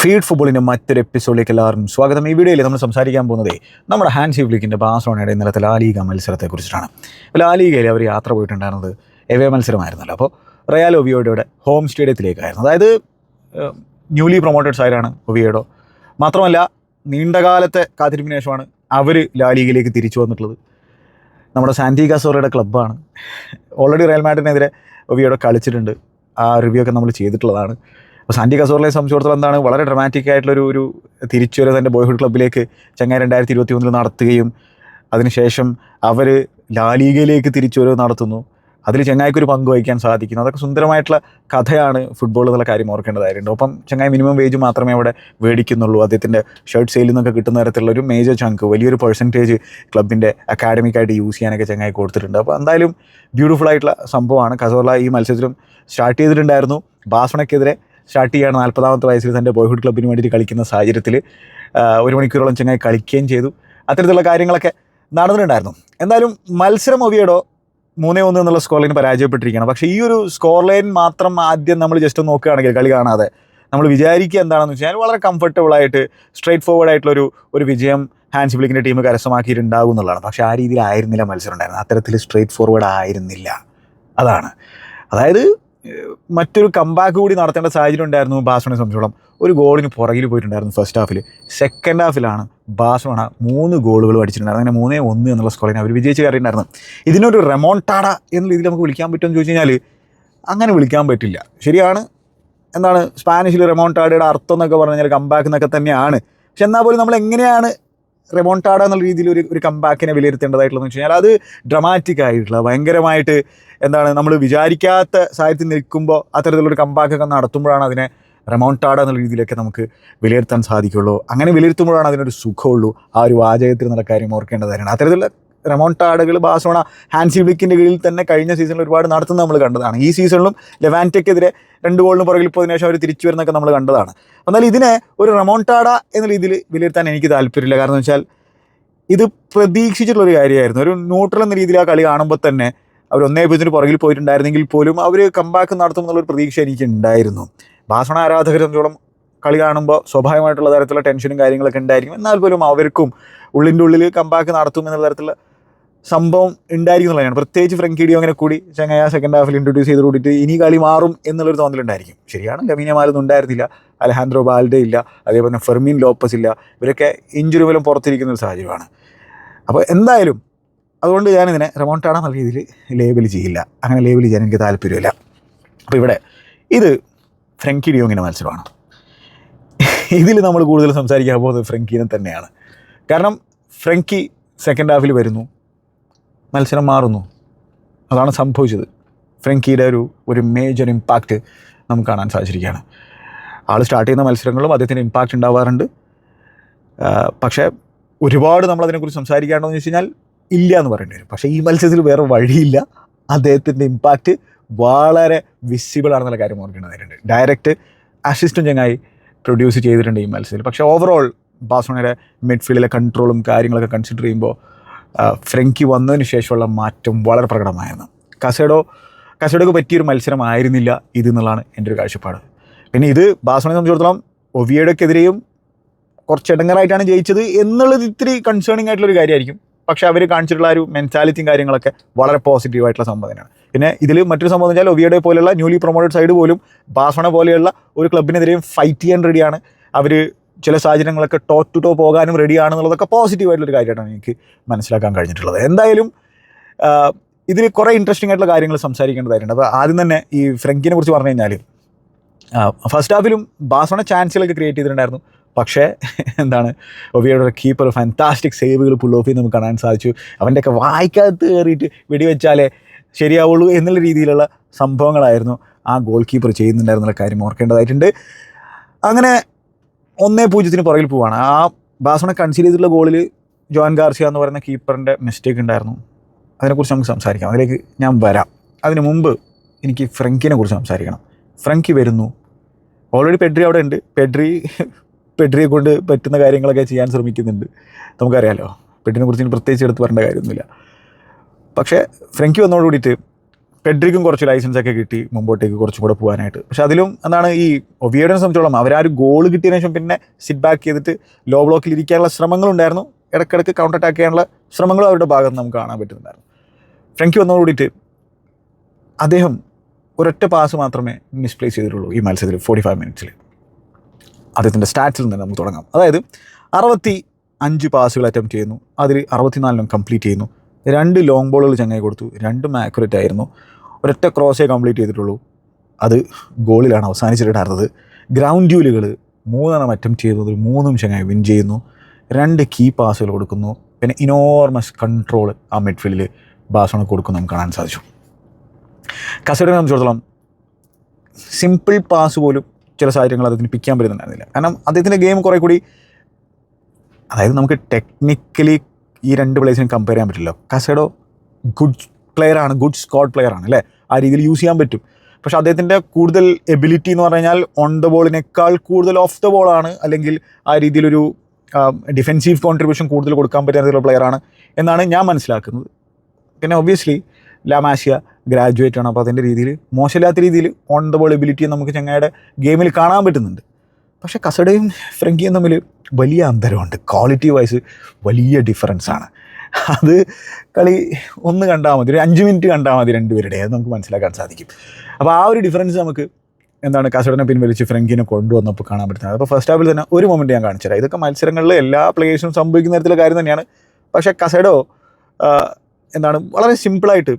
Feed ഫുട്ബോളിന്റെ മറ്റൊരു എപ്പിസോഡിലേക്ക് എല്ലാവർക്കും സ്വാഗതം. ഈ വീഡിയോയിൽ നമ്മൾ സംസാരിക്കാൻ പോകുന്നത് നമ്മുടെ ഹാൻഡ് ലീഗിന്റെ ബാഴ്സലോണയുടെ ഇന്നലത്തെ ലാലീഗ മത്സരത്തെക്കുറിച്ചിട്ടാണ് ലാലീഗയിൽ അവർ യാത്ര പോയിട്ടുണ്ടായിരുന്നത് എവേ മത്സരമായിരുന്നല്ലോ. അപ്പോൾ റയാൽ ഒവിയോയുടെ ഹോം സ്റ്റേഡിയത്തിലേക്കായിരുന്നു. അതായത് ന്യൂലി പ്രൊമോട്ടഡ് സൈഡാണ് ഒവിയോഡോ മാത്രമല്ല നീണ്ടകാലത്തെ കാത്തിരിപ്പിന് ശേഷമാണ് അവർ ലാലീഗയിലേക്ക് തിരിച്ചു വന്നിട്ടുള്ളത്. നമ്മുടെ സാന്റി കാസോറയുടെ ക്ലബ്ബാണ്. ഓൾറെഡി റയൽ മാഡിനെതിരെ ഒവിയോടെ കളിച്ചിട്ടുണ്ട്. ആ റിവ്യൂ ഒക്കെ നമ്മൾ ചെയ്തിട്ടുള്ളതാണ്. അപ്പോൾ സാന്റി കസോറിലെ സംബന്ധിച്ചിടത്തോളം എന്താണ് വളരെ ഡ്രമാറ്റിക് ആയിട്ടുള്ള ഒരു തിരിച്ചുവരവ് തന്റെ ബോയ്ഹുഡ് ക്ലബ്ബിലേക്ക് ചങ്ങായി രണ്ടായിരത്തി ഇരുപത്തി ഒന്നിൽ നടത്തുകയും അതിനുശേഷം അവർ ലാലീഗയിലേക്ക് തിരിച്ചുവരവ് നടത്തുന്നു. അതിൽ ചങ്ങായിക്കൊരു പങ്ക് വഹിക്കാൻ സാധിക്കുന്നു. അതൊക്കെ സുന്ദരമായിട്ടുള്ള കഥയാണ് ഫുട്ബോൾ എന്നുള്ള കാര്യം ഓർക്കേണ്ടതായിട്ടുണ്ട്. ഒപ്പം ചെങ്ങായി മിനിമം വേജ് മാത്രമേ അവിടെ മേടിക്കുന്നുള്ളൂ അദ്ദേഹത്തിന്റെ ഷർട്ട് സെയിൽ നിന്നൊക്കെ കിട്ടുന്ന തരത്തിലുള്ള ഒരു മേജർ ചങ്ക് വലിയൊരു പെർസെന്റേജ് ക്ലബിന്റെ അക്കാഡമിക്കായിട്ട് യൂസ് ചെയ്യാനൊക്കെ ചെങ്ങായി കൊടുത്തിട്ടുണ്ട്. അപ്പോൾ എന്തായാലും ബ്യൂട്ടിഫുൾ ആയിട്ടുള്ള സംഭവമാണ്. കസോർല ഈ മത്സരത്തിലും സ്റ്റാർട്ട് ചെയ്തിട്ടുണ്ടായിരുന്നു. ബാസണയ്ക്കെതിരെ സ്റ്റാർട്ട് ചെയ്യാണ് നാൽപ്പതാമത്തെ വയസ്സിൽ തന്റെ ബോയ്ഹുഡ് ക്ലബിന് വേണ്ടിയിട്ട് കളിക്കുന്ന സാഹചര്യത്തിൽ ഒരു മണിക്കൂറോളം ചങ്ങായി കളിക്കുകയും ചെയ്തു. അത്തരത്തിലുള്ള കാര്യങ്ങളൊക്കെ നടന്നിട്ടുണ്ടായിരുന്നു. എന്തായാലും മത്സരം ഒവിയടോ മൂന്നേ ഒന്ന് എന്നുള്ള സ്കോർ ലൈൻ പരാജയപ്പെട്ടിരിക്കുകയാണ്. പക്ഷേ ഈ ഒരു സ്കോർ ലൈൻ മാത്രം ആദ്യം നമ്മൾ ജസ്റ്റ് നോക്കുകയാണെങ്കിൽ കളി കാണാതെ നമ്മൾ വിചാരിക്കുക എന്താണെന്ന് വെച്ചാൽ വളരെ കംഫർട്ടബിളായിട്ട് സ്ട്രേറ്റ് ഫോർവേഡ് ആയിട്ടുള്ള ഒരു വിജയം ഹാൻസ് ബ്ലിക്കിന്റെ ടീം കരസ്ഥമാക്കിയിട്ടുണ്ടാകും എന്നുള്ളതാണ്. പക്ഷേ ആ രീതിയിൽ ആയിരുന്നില്ല മത്സരം ഉണ്ടായിരുന്നത്. അത്തരത്തിൽ സ്ട്രേറ്റ് ഫോർവേഡ് ആയിരുന്നില്ല. അതാണ്. അതായത് മറ്റൊരു കമ്പാക്ക് കൂടി നടത്തേണ്ട സാഹചര്യം ഉണ്ടായിരുന്നു ബാഴ്സലോണയെ സംബന്ധിച്ചോളം. ഒരു ഗോളിന് പുറകിൽ പോയിട്ടുണ്ടായിരുന്നു ഫസ്റ്റ് ഹാഫിൽ സെക്കൻഡ് ഹാഫിലാണ് ബാഴ്സലോണ മൂന്ന് ഗോളുകൾ അടിച്ചിട്ടുണ്ടായിരുന്നു അങ്ങനെ മൂന്നേ ഒന്ന് എന്നുള്ള സ്കോറിനെ അവർ വിജയിച്ച് കയറിയിട്ടുണ്ടായിരുന്നു. ഇതിനൊരു റെമോൺടാഡ എന്ന രീതിയിൽ നമുക്ക് വിളിക്കാൻ പറ്റുമെന്ന് ചോദിച്ചു കഴിഞ്ഞാൽ അങ്ങനെ വിളിക്കാൻ പറ്റില്ല. ശരിയാണ്. എന്താണ്? സ്പാനിഷിൽ റെമോൺടാഡയുടെ അർത്ഥം എന്നൊക്കെ പറഞ്ഞു കഴിഞ്ഞാൽ കമ്പാക്ക് എന്നൊക്കെ തന്നെയാണ്. പക്ഷെ എന്നാൽ പോലും നമ്മൾ എങ്ങനെയാണ് റെമോൺടാഡ എന്നുള്ള രീതിയിൽ ഒരു ഒരു കമ്പാക്കിനെ വിലയിരുത്തേണ്ടതായിട്ടുള്ളതെന്ന് വെച്ച് കഴിഞ്ഞാൽ അത് ഡ്രമാറ്റിക് ആയിട്ടുള്ള ഭയങ്കരമായിട്ട് എന്താണ് നമ്മൾ വിചാരിക്കാത്ത സാഹചര്യത്തിൽ നിൽക്കുമ്പോൾ അത്തരത്തിലൊരു കമ്പാക്കൊക്കെ നടത്തുമ്പോഴാണ് അതിനെ റെമോണ്ടാഡ എന്നുള്ള രീതിയിലൊക്കെ നമുക്ക് വിലയിരുത്താൻ സാധിക്കുള്ളൂ അങ്ങനെ വിലയിരുത്തുമ്പോഴാണ് അതിനൊരു സുഖമുള്ളൂ. ആ ഒരു വാചകത്തിൽ നിന്നുള്ള കാര്യം ഓർക്കേണ്ടതായിരുന്നു അത്തരത്തിലുള്ള റെമൗണ്ടാഡകൾ ബാസോണ ഹാൻസി ബ്ലിക്കിന്റെ കീഴിൽ തന്നെ കഴിഞ്ഞ സീസണിൽ ഒരുപാട് നടത്തുന്നത് നമ്മൾ കണ്ടതാണ്. ഈ സീസണിലും ലെവാന്റയ്ക്കെതിരെ രണ്ട് ഗോളിന് പുറകിൽ പോയതിനു ശേഷം അവർ തിരിച്ചു വരുന്നൊക്കെ നമ്മൾ കണ്ടതാണ്. എന്നാൽ ഇതിനെ ഒരു റെമോണ്ടാഡ എന്ന രീതിയിൽ വിലയിരുത്താൻ എനിക്ക് താല്പര്യമില്ല. കാരണം എന്ന് വെച്ചാൽ ഇത് പ്രതീക്ഷിച്ചിട്ടുള്ളൊരു കാര്യമായിരുന്നു. ഒരു ന്യൂട്രൽ എന്ന രീതിയിൽ ആ കളി കാണുമ്പോൾ തന്നെ അവർ ഒന്നേ പൂജ്യത്തിന് പുറകിൽ പോയിട്ടുണ്ടായിരുന്നെങ്കിൽ പോലും അവർ കമ്പാക്ക് നടത്തും എന്നുള്ളൊരു പ്രതീക്ഷ എനിക്ക് ഉണ്ടായിരുന്നു. ബാസണ ആരാധകരെ സംബന്ധിച്ചോളം കളി കാണുമ്പോൾ സ്വാഭാവികമായിട്ടുള്ള തരത്തിലുള്ള ടെൻഷനും കാര്യങ്ങളൊക്കെ ഉണ്ടായിരിക്കും. എന്നാൽ പോലും അവർക്കും ഉള്ളിന്റെ ഉള്ളിൽ കമ്പാക്ക് നടത്തും എന്നുള്ള തരത്തിലുള്ള സംഭവം ഉണ്ടായിരിക്കും എന്നുള്ളതാണ്. പ്രത്യേകിച്ച് ഫ്രങ്കിഡിയോ അങ്ങനെ കൂടി ചങ്ങയ സെക്കൻഡ് ഹാഫിൽ ഇൻട്രൊഡ്യൂസ് ചെയ്ത് കൂടിയിട്ട് ഇനി കളി മാറും എന്നുള്ളൊരു തോന്നലുണ്ടായിരിക്കും. ശരിയാണ് ലമീനമാലൊന്നും ഉണ്ടായിരുന്നില്ല അലഹാൻഡ്രോ ബാൽഡെ ഇല്ല അതേപോലെ ഫെർമീൻ ലോപ്പസ് ഇല്ല ഇവരൊക്കെ ഇഞ്ചുറി മൂലം പുറത്തിരിക്കുന്ന ഒരു സാഹചര്യമാണ്. അപ്പോൾ എന്തായാലും അതുകൊണ്ട് ഞാനിതിനെ റെമോണ്ടാണ നല്ല രീതിയിൽ ലേബൽ ചെയ്യില്ല. അങ്ങനെ ലേബൽ ചെയ്യാൻ എനിക്ക് താല്പര്യമില്ല. അപ്പോൾ ഇവിടെ ഇത് ഫ്രങ്കി ഡിയോങ്ങിന്റെ മത്സരമാണ്. ഇതിൽ നമ്മൾ കൂടുതൽ സംസാരിക്കാൻ പോകുന്നത് ഫ്രങ്കീനെ തന്നെയാണ്. കാരണം ഫ്രങ്കി സെക്കൻഡ് ഹാഫിൽ വരുന്നു മത്സരം മാറുന്നു. അതാണ് സംഭവിച്ചത്. ഫ്രങ്കിയുടെ ഒരു ഒരു മേജർ ഇമ്പാക്റ്റ് നമുക്ക് കാണാൻ സാധിച്ചിരിക്കുകയാണ്. ആൾ സ്റ്റാർട്ട് ചെയ്യുന്ന മത്സരങ്ങളും അദ്ദേഹത്തിന് ഇമ്പാക്റ്റ് ഉണ്ടാവാറുണ്ട്. പക്ഷേ ഒരുപാട് നമ്മൾ അതിനെക്കുറിച്ച് സംസാരിക്കാണ്ടോ എന്ന് വെച്ച് കഴിഞ്ഞാൽ ഇല്ല എന്ന് പറയേണ്ടി വരും. പക്ഷേ ഈ മത്സരത്തിൽ വേറെ വഴിയില്ല. അദ്ദേഹത്തിന്റെ ഇമ്പാക്റ്റ് വളരെ വിസിബിൾ ആണെന്നുള്ള കാര്യം ഓർക്കേണ്ടതായിട്ടുണ്ട് ഡയറക്റ്റ് അസിസ്റ്റും ചങ്ങായി പ്രൊഡ്യൂസ് ചെയ്തിട്ടുണ്ട് ഈ മത്സരത്തിൽ. പക്ഷേ ഓവറോൾ ബാസോണയുടെ മിഡ്ഫീൽഡിലെ കൺട്രോളും കാര്യങ്ങളൊക്കെ കൺസിഡർ ചെയ്യുമ്പോൾ ഫ്രങ്കി വന്നതിന് ശേഷമുള്ള മാറ്റം വളരെ പ്രകടമായിരുന്നു. കസേഡോ കസേഡോക്ക് പറ്റിയൊരു മത്സരമായിരുന്നില്ല ഇത് എന്നുള്ളതാണ് എന്റെ ഒരു കാഴ്ചപ്പാട്. പിന്നെ ഇത് ബാഴ്സലോണയെ സംബന്ധിച്ചിടത്തോളം ഒവിയഡക്കെതിരെയും കുറച്ച് ഇടങ്ങറായിട്ടാണ് ജയിച്ചത് എന്നുള്ളത് ഇത്തിരി കൺസേണിംഗ് ആയിട്ടുള്ളൊരു കാര്യമായിരിക്കും. പക്ഷേ അവർ കാണിച്ചിട്ടുള്ള ഒരു മെന്റാലിറ്റിയും കാര്യങ്ങളൊക്കെ വളരെ പോസിറ്റീവ് ആയിട്ടുള്ള സംഭവം തന്നെയാണ് പിന്നെ ഇതിൽ മറ്റൊരു സംഭവം വെച്ചാൽ ഒവിയുടെ പോലെയുള്ള ന്യൂലി പ്രൊമോട്ടഡ് സൈഡ് പോലും ബാസണ പോലെയുള്ള ഒരു ക്ലബിനെതിരെയും ഫൈറ്റ് ചെയ്യാൻ റെഡിയാണ് അവർ ചില സാഹചര്യങ്ങളൊക്കെ ടോപ്പ് ടു ടോ പോകാനും റെഡിയാണെന്നുള്ളതൊക്കെ പോസിറ്റീവ് ആയിട്ടുള്ളൊരു കാര്യമായിട്ടാണ് എനിക്ക് മനസ്സിലാക്കാൻ കഴിഞ്ഞിട്ടുള്ളത്. എന്തായാലും ഇതിൽ കുറേ ഇൻട്രസ്റ്റിംഗ് ആയിട്ടുള്ള കാര്യങ്ങൾ സംസാരിക്കേണ്ടതായിട്ടുണ്ട്. അപ്പോൾ ആദ്യം തന്നെ ഈ ഫ്രങ്കിനെ കുറിച്ച് പറഞ്ഞു കഴിഞ്ഞാൽ ഫസ്റ്റ് ഹാഫിലും ബാസോണ ചാൻസുകളൊക്കെ ക്രിയേറ്റ് ചെയ്തിട്ടുണ്ടായിരുന്നു. പക്ഷേ എന്താണ് ഒവിയുടെ കീപ്പർ ഫാന്റാസ്റ്റിക് സേവുകൾ പുൾ ഓഫ് നമുക്ക് കാണാൻ സാധിച്ചു. അവന്റെയൊക്കെ വായിക്കകത്ത് കയറിയിട്ട് വെടിവെച്ചാലേ ശരിയാവുള്ളൂ എന്നുള്ള രീതിയിലുള്ള സംഭവങ്ങളായിരുന്നു ആ ഗോൾ കീപ്പർ ചെയ്യുന്നുണ്ടായിരുന്നുള്ള കാര്യം ഓർക്കേണ്ടതായിട്ടുണ്ട്. അങ്ങനെ ഒന്നേ പൂജ്യത്തിന് പുറകിൽ പോവാണ്. ആ ബാസോണെ കൺസീൽ ചെയ്തിട്ടുള്ള ഗോളിൽ ജോൻ ഗാർസിയ എന്ന് പറയുന്ന കീപ്പറിന്റെ മിസ്റ്റേക്ക് ഉണ്ടായിരുന്നു. അതിനെക്കുറിച്ച് നമുക്ക് സംസാരിക്കാം. അതിലേക്ക് ഞാൻ വരാം. അതിന് മുമ്പ് എനിക്ക് ഫ്രങ്കിനെ കുറിച്ച് സംസാരിക്കണം. ഫ്രങ്കി വരുന്നു. ഓൾറെഡി പെഡ്രി അവിടെ ഉണ്ട്. പെഡ്രി പെഡ്രിയെ കൊണ്ട് പറ്റുന്ന കാര്യങ്ങളൊക്കെ ചെയ്യാൻ ശ്രമിക്കുന്നുണ്ട്. നമുക്കറിയാലോ. പെഡ്രിനെ കുറിച്ച് പ്രത്യേകിച്ച് എടുത്ത് പറയേണ്ട കാര്യമൊന്നുമില്ല. പക്ഷേ ഫ്രങ്കി വന്നതോട് കൂടിയിട്ട് പെഡ്രിക്കും കുറച്ച് ലൈസൻസ് ഒക്കെ കിട്ടി മുമ്പോട്ടേക്ക് കുറച്ചും കൂടെ പോകാനായിട്ട്. പക്ഷെ അതിലും എന്താണ് ഈ ഒവിയഡിനെ സംബന്ധിച്ചോളം അവരാരും ഗോൾ കിട്ടിയതിനു ശേഷം പിന്നെ സിറ്റ് ബാക്ക് ചെയ്തിട്ട് ലോ ബ്ലോക്കിൽ ഇരിക്കാനുള്ള ശ്രമങ്ങളുണ്ടായിരുന്നു. ഇടയ്ക്കിടയ്ക്ക് കൗണ്ടർ അറ്റാക്ക് ചെയ്യാനുള്ള ശ്രമങ്ങളും അവരുടെ ഭാഗത്ത് നമുക്ക് കാണാൻ പറ്റുന്നുണ്ടായിരുന്നു. ഫ്രങ്കി വന്നതോട് കൂടിയിട്ട് അദ്ദേഹം ഒരൊറ്റ പാസ് മാത്രമേ മിസ്പ്ലേസ് ചെയ്തിട്ടുള്ളൂ ഈ മത്സരത്തിൽ ഫോർട്ടി ഫൈവ് മിനിറ്റ്സിൽ അദ്ദേഹത്തിന്റെ സ്റ്റാറ്റ്സിൽ നിന്ന് നമുക്ക് തുടങ്ങാം. അതായത് അറുപത്തി അഞ്ച് പാസുകൾ അറ്റംപ്റ്റ് ചെയ്യുന്നു. അതിൽ അറുപത്തിനാലിനും കംപ്ലീറ്റ് ചെയ്യുന്നു. രണ്ട് ലോങ് ബോളുകൾ ചങ്ങായി കൊടുത്തു. രണ്ടും ആക്യുറേറ്റ് ആയിരുന്നു. ഒരൊറ്റ ക്രോസേ കംപ്ലീറ്റ് ചെയ്തിട്ടുള്ളൂ. അത് ഗോളിലാണ് അവസാനിച്ചിട്ടുണ്ടായിരുന്നത്. ഗ്രൗണ്ട് ഡ്യൂലുകൾ മൂന്നെണ്ണം അറ്റംപ്റ്റ് ചെയ്തതിൽ മൂന്നും ചങ്ങായി വിൻ ചെയ്യുന്നു. രണ്ട് കീ പാസുകൾ കൊടുക്കുന്നു. പിന്നെ ഇനോർമസ് കൺട്രോൾ ആ മിഡ്ഫീൽഡിൽ ബാസോണ കൊടുക്കുന്നു നമുക്ക് കാണാൻ സാധിച്ചു. കസഡിനെ സംബന്ധിച്ചിടത്തോളം സിമ്പിൾ പാസ് പോലും ചില സാഹചര്യങ്ങൾ അദ്ദേഹത്തിന് പിക്കാൻ പറ്റുന്നുണ്ടായിരുന്നില്ല. കാരണം അദ്ദേഹത്തിന്റെ ഗെയിം കുറേ കൂടി അതായത് നമുക്ക് ടെക്നിക്കലി ഈ രണ്ട് പ്ലേസിനും കമ്പയർ ചെയ്യാൻ പറ്റില്ല കാസേഡോ ഗുഡ് പ്ലെയർ ആണ് ഗുഡ് സ്കോഡ് പ്ലെയർ ആണ് അല്ലേ? ആ രീതിയിൽ യൂസ് ചെയ്യാൻ പറ്റും. പക്ഷെ അദ്ദേഹത്തിന്റെ കൂടുതൽ എബിലിറ്റി എന്ന് പറഞ്ഞു കഴിഞ്ഞാൽ ഓൺ ദ ബോളിനേക്കാൾ കൂടുതൽ ഓഫ് ദ ബോളാണ് അല്ലെങ്കിൽ ആ രീതിയിലൊരു ഡിഫെൻസീവ് കോൺട്രിബ്യൂഷൻ കൂടുതൽ കൊടുക്കാൻ പറ്റുന്ന പ്ലെയറാണ് എന്നാണ് ഞാൻ മനസ്സിലാക്കുന്നത്. പിന്നെ ഒബ്വിയസ്ലി ലാമാഷ്യ ഗ്രാജുവേറ്റ് ആണ് അപ്പോൾ അതിന്റെ രീതിയിൽ മോശമില്ലാത്ത രീതിയിൽ ഓൺ ദ ബോൾ എബിലിറ്റി നമുക്ക് ചങ്ങായുടെ ഗെയിമിൽ കാണാൻ പറ്റുന്നുണ്ട്. പക്ഷേ കസഡയും ഫ്രങ്കിയും തമ്മിൽ വലിയ അന്തരമുണ്ട്. ക്വാളിറ്റി വൈസ് വലിയ ഡിഫറൻസ് ആണ്. അത് കളി ഒന്ന് കണ്ടാൽ മതി ഒരു അഞ്ച് മിനിറ്റ് കണ്ടാൽ മതി രണ്ടുപേരുടെ അത് നമുക്ക് മനസ്സിലാക്കാൻ സാധിക്കും. അപ്പോൾ ആ ഒരു ഡിഫറൻസ് നമുക്ക് എന്താണ് കസഡിനെ പിൻവലിച്ച് ഫ്രങ്കിനെ കൊണ്ടുവന്നപ്പോൾ കാണാൻ പറ്റുന്നത്. അപ്പോൾ ഫസ്റ്റ് ഹാഫിൽ തന്നെ ഒരു മൊമെന്റ് ഞാൻ കാണിച്ചുതരാം. ഇതൊക്കെ മത്സരങ്ങളിൽ എല്ലാ പ്ലേയേഴ്സും സംഭവിക്കുന്ന തരത്തിലുള്ള കാര്യം തന്നെയാണ്. പക്ഷേ കസഡോ എന്താണ് വളരെ സിമ്പിളായിട്ട്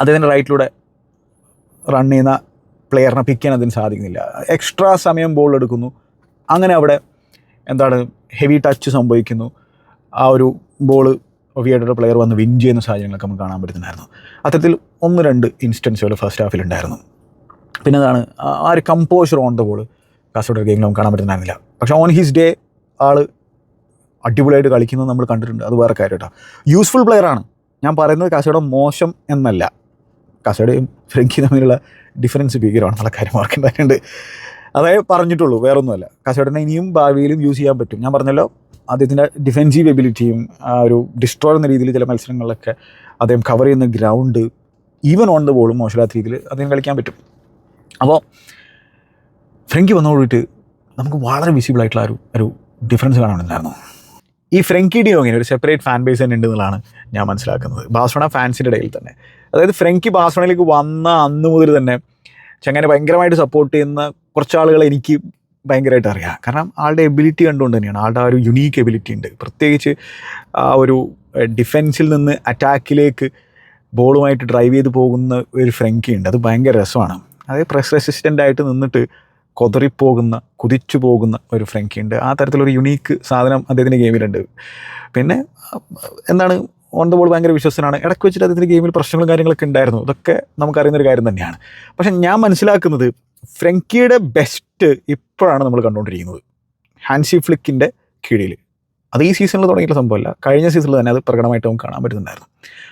അദ്ദേഹത്തിന്റെ റൈറ്റിലൂടെ റൺ ചെയ്യുന്ന പ്ലെയറിനെ പിക്ക് ചെയ്യാൻ അതിന് സാധിക്കുന്നില്ല. എക്സ്ട്രാ സമയം ബോൾ എടുക്കുന്നു. അങ്ങനെ അവിടെ എന്താണ് ഹെവി ടച്ച് സംഭവിക്കുന്നു. ആ ഒരു ബോൾ ഒവിയായിട്ടുള്ള പ്ലെയർ വന്ന് വിൻ ചെയ്യുന്ന സാഹചര്യങ്ങളൊക്കെ നമുക്ക് കാണാൻ പറ്റുന്നുണ്ടായിരുന്നു. അത്തരത്തിൽ ഒന്ന് രണ്ട് ഇൻസ്റ്റൻസുകൾ ഫസ്റ്റ് ഹാഫിൽ ഉണ്ടായിരുന്നു. പിന്നെ അതാണ് ആ- ഒരു composure on the ball Casado ഗെയിമിൽ നമുക്ക് കാണാൻ പറ്റുന്നുണ്ടായിരുന്നില്ല. പക്ഷേ ഓൺ ഹിസ് ഡേ ആൾ അടിപൊളിയായിട്ട് കളിക്കുന്നത് നമ്മൾ കണ്ടിട്ടുണ്ട്. അത് വേറെ കാര്യം കേട്ടോ. യൂസ്ഫുൾ പ്ലെയറാണ് ഞാൻ പറയുന്നത് കാസർഗോഡ് മോശം എന്നല്ല. കാസയുടെയും ഫ്രങ്കി തമ്മിലുള്ള ഡിഫറൻസ് ഭീകരമാണ്. നല്ല കാര്യം ഓർക്കേണ്ടതുണ്ട് അതായത് പറഞ്ഞിട്ടുള്ളൂ വേറൊന്നുമല്ല. കസേടനെ ഇനിയും ഭാവിയിലും യൂസ് ചെയ്യാൻ പറ്റും. ഞാൻ പറഞ്ഞല്ലോ അദ്ദേഹത്തിന്റെ ഡിഫെൻസീവ് എബിലിറ്റിയും ആ ഒരു ഡിസ്ട്രോ എന്ന രീതിയിൽ ചില മത്സരങ്ങളിലൊക്കെ അദ്ദേഹം കവർ ചെയ്യുന്ന ഗ്രൗണ്ട് ഈവൻ ഓൺ ദ ബോളും മോശമില്ലാത്ത രീതിയിൽ അദ്ദേഹം കളിക്കാൻ പറ്റും. അപ്പോൾ ഫ്രങ്കി വന്നതോടിട്ട് നമുക്ക് വളരെ വിസിബിൾ ആയിട്ടുള്ള ഒരു ഒരു ഡിഫറൻസ് കാണുന്നുണ്ടായിരുന്നു ഈ ഫ്രങ്കി ഡിയോങ്ങിന് ഒരു സെപ്പറേറ്റ് ഫാൻ ബേസ് തന്നെ ഉണ്ട് എന്നുള്ളതാണ് ഞാൻ മനസ്സിലാക്കുന്നത്. ബാസ്വണ ഫാൻസിന്റെ ഇടയിൽ തന്നെ. അതായത് ഫ്രങ്കി ബാസ്വണയിലേക്ക് വന്ന അന്ന് മുതൽ തന്നെ ചങ്ങനെ ഭയങ്കരമായിട്ട് സപ്പോർട്ട് ചെയ്യുന്ന കുറച്ച് ആളുകളെ എനിക്ക് ഭയങ്കരമായിട്ട് അറിയാം. കാരണം ആളുടെ എബിലിറ്റി കണ്ടുകൊണ്ട് തന്നെയാണ്. ആളുടെ ആ ഒരു യുണീക്ക് എബിലിറ്റി ഉണ്ട്. പ്രത്യേകിച്ച് ആ ഒരു ഡിഫെൻസിൽ നിന്ന് അറ്റാക്കിലേക്ക് ബോളുമായിട്ട് ഡ്രൈവ് ചെയ്ത് പോകുന്ന ഒരു ഫ്രങ്കി ഉണ്ട്. അത് ഭയങ്കര രസമാണ്. അതായത് പ്രസ് റെസിസ്റ്റന്റ് ആയിട്ട് നിന്നിട്ട് കൊതറിപ്പോകുന്ന കുതിച്ചു പോകുന്ന ഒരു ഫ്രങ്കി ഉണ്ട് ആ തരത്തിലൊരു യുണീക്ക് സാധനം അദ്ദേഹത്തിന്റെ ഗെയിമിലുണ്ട് പിന്നെ എന്താണ് ഓൺ ദ ബോൾ ഭയങ്കര വിശ്വസനാണ്. ഇടയ്ക്ക് വെച്ചിട്ട് അദ്ദേഹത്തിന്റെ ഗെയിമിൽ പ്രശ്നങ്ങളും കാര്യങ്ങളൊക്കെ ഉണ്ടായിരുന്നു. അതൊക്കെ നമുക്കറിയുന്ന ഒരു കാര്യം തന്നെയാണ്. പക്ഷേ ഞാൻ മനസ്സിലാക്കുന്നത് ഫ്രങ്കിയുടെ ബെസ്റ്റ് ഇപ്പോഴാണ് നമ്മൾ കണ്ടുകൊണ്ടിരിക്കുന്നത്. ഹാൻസി ഫ്ലിക്കിന്റെ കീഴിൽ അത് ഈ സീസണിൽ തുടങ്ങിയിട്ടുള്ള സംഭവമല്ല. കഴിഞ്ഞ സീസണിൽ തന്നെ അത് പ്രകടമായിട്ട് നമുക്ക് കാണാൻ പറ്റുന്നുണ്ടായിരുന്നു.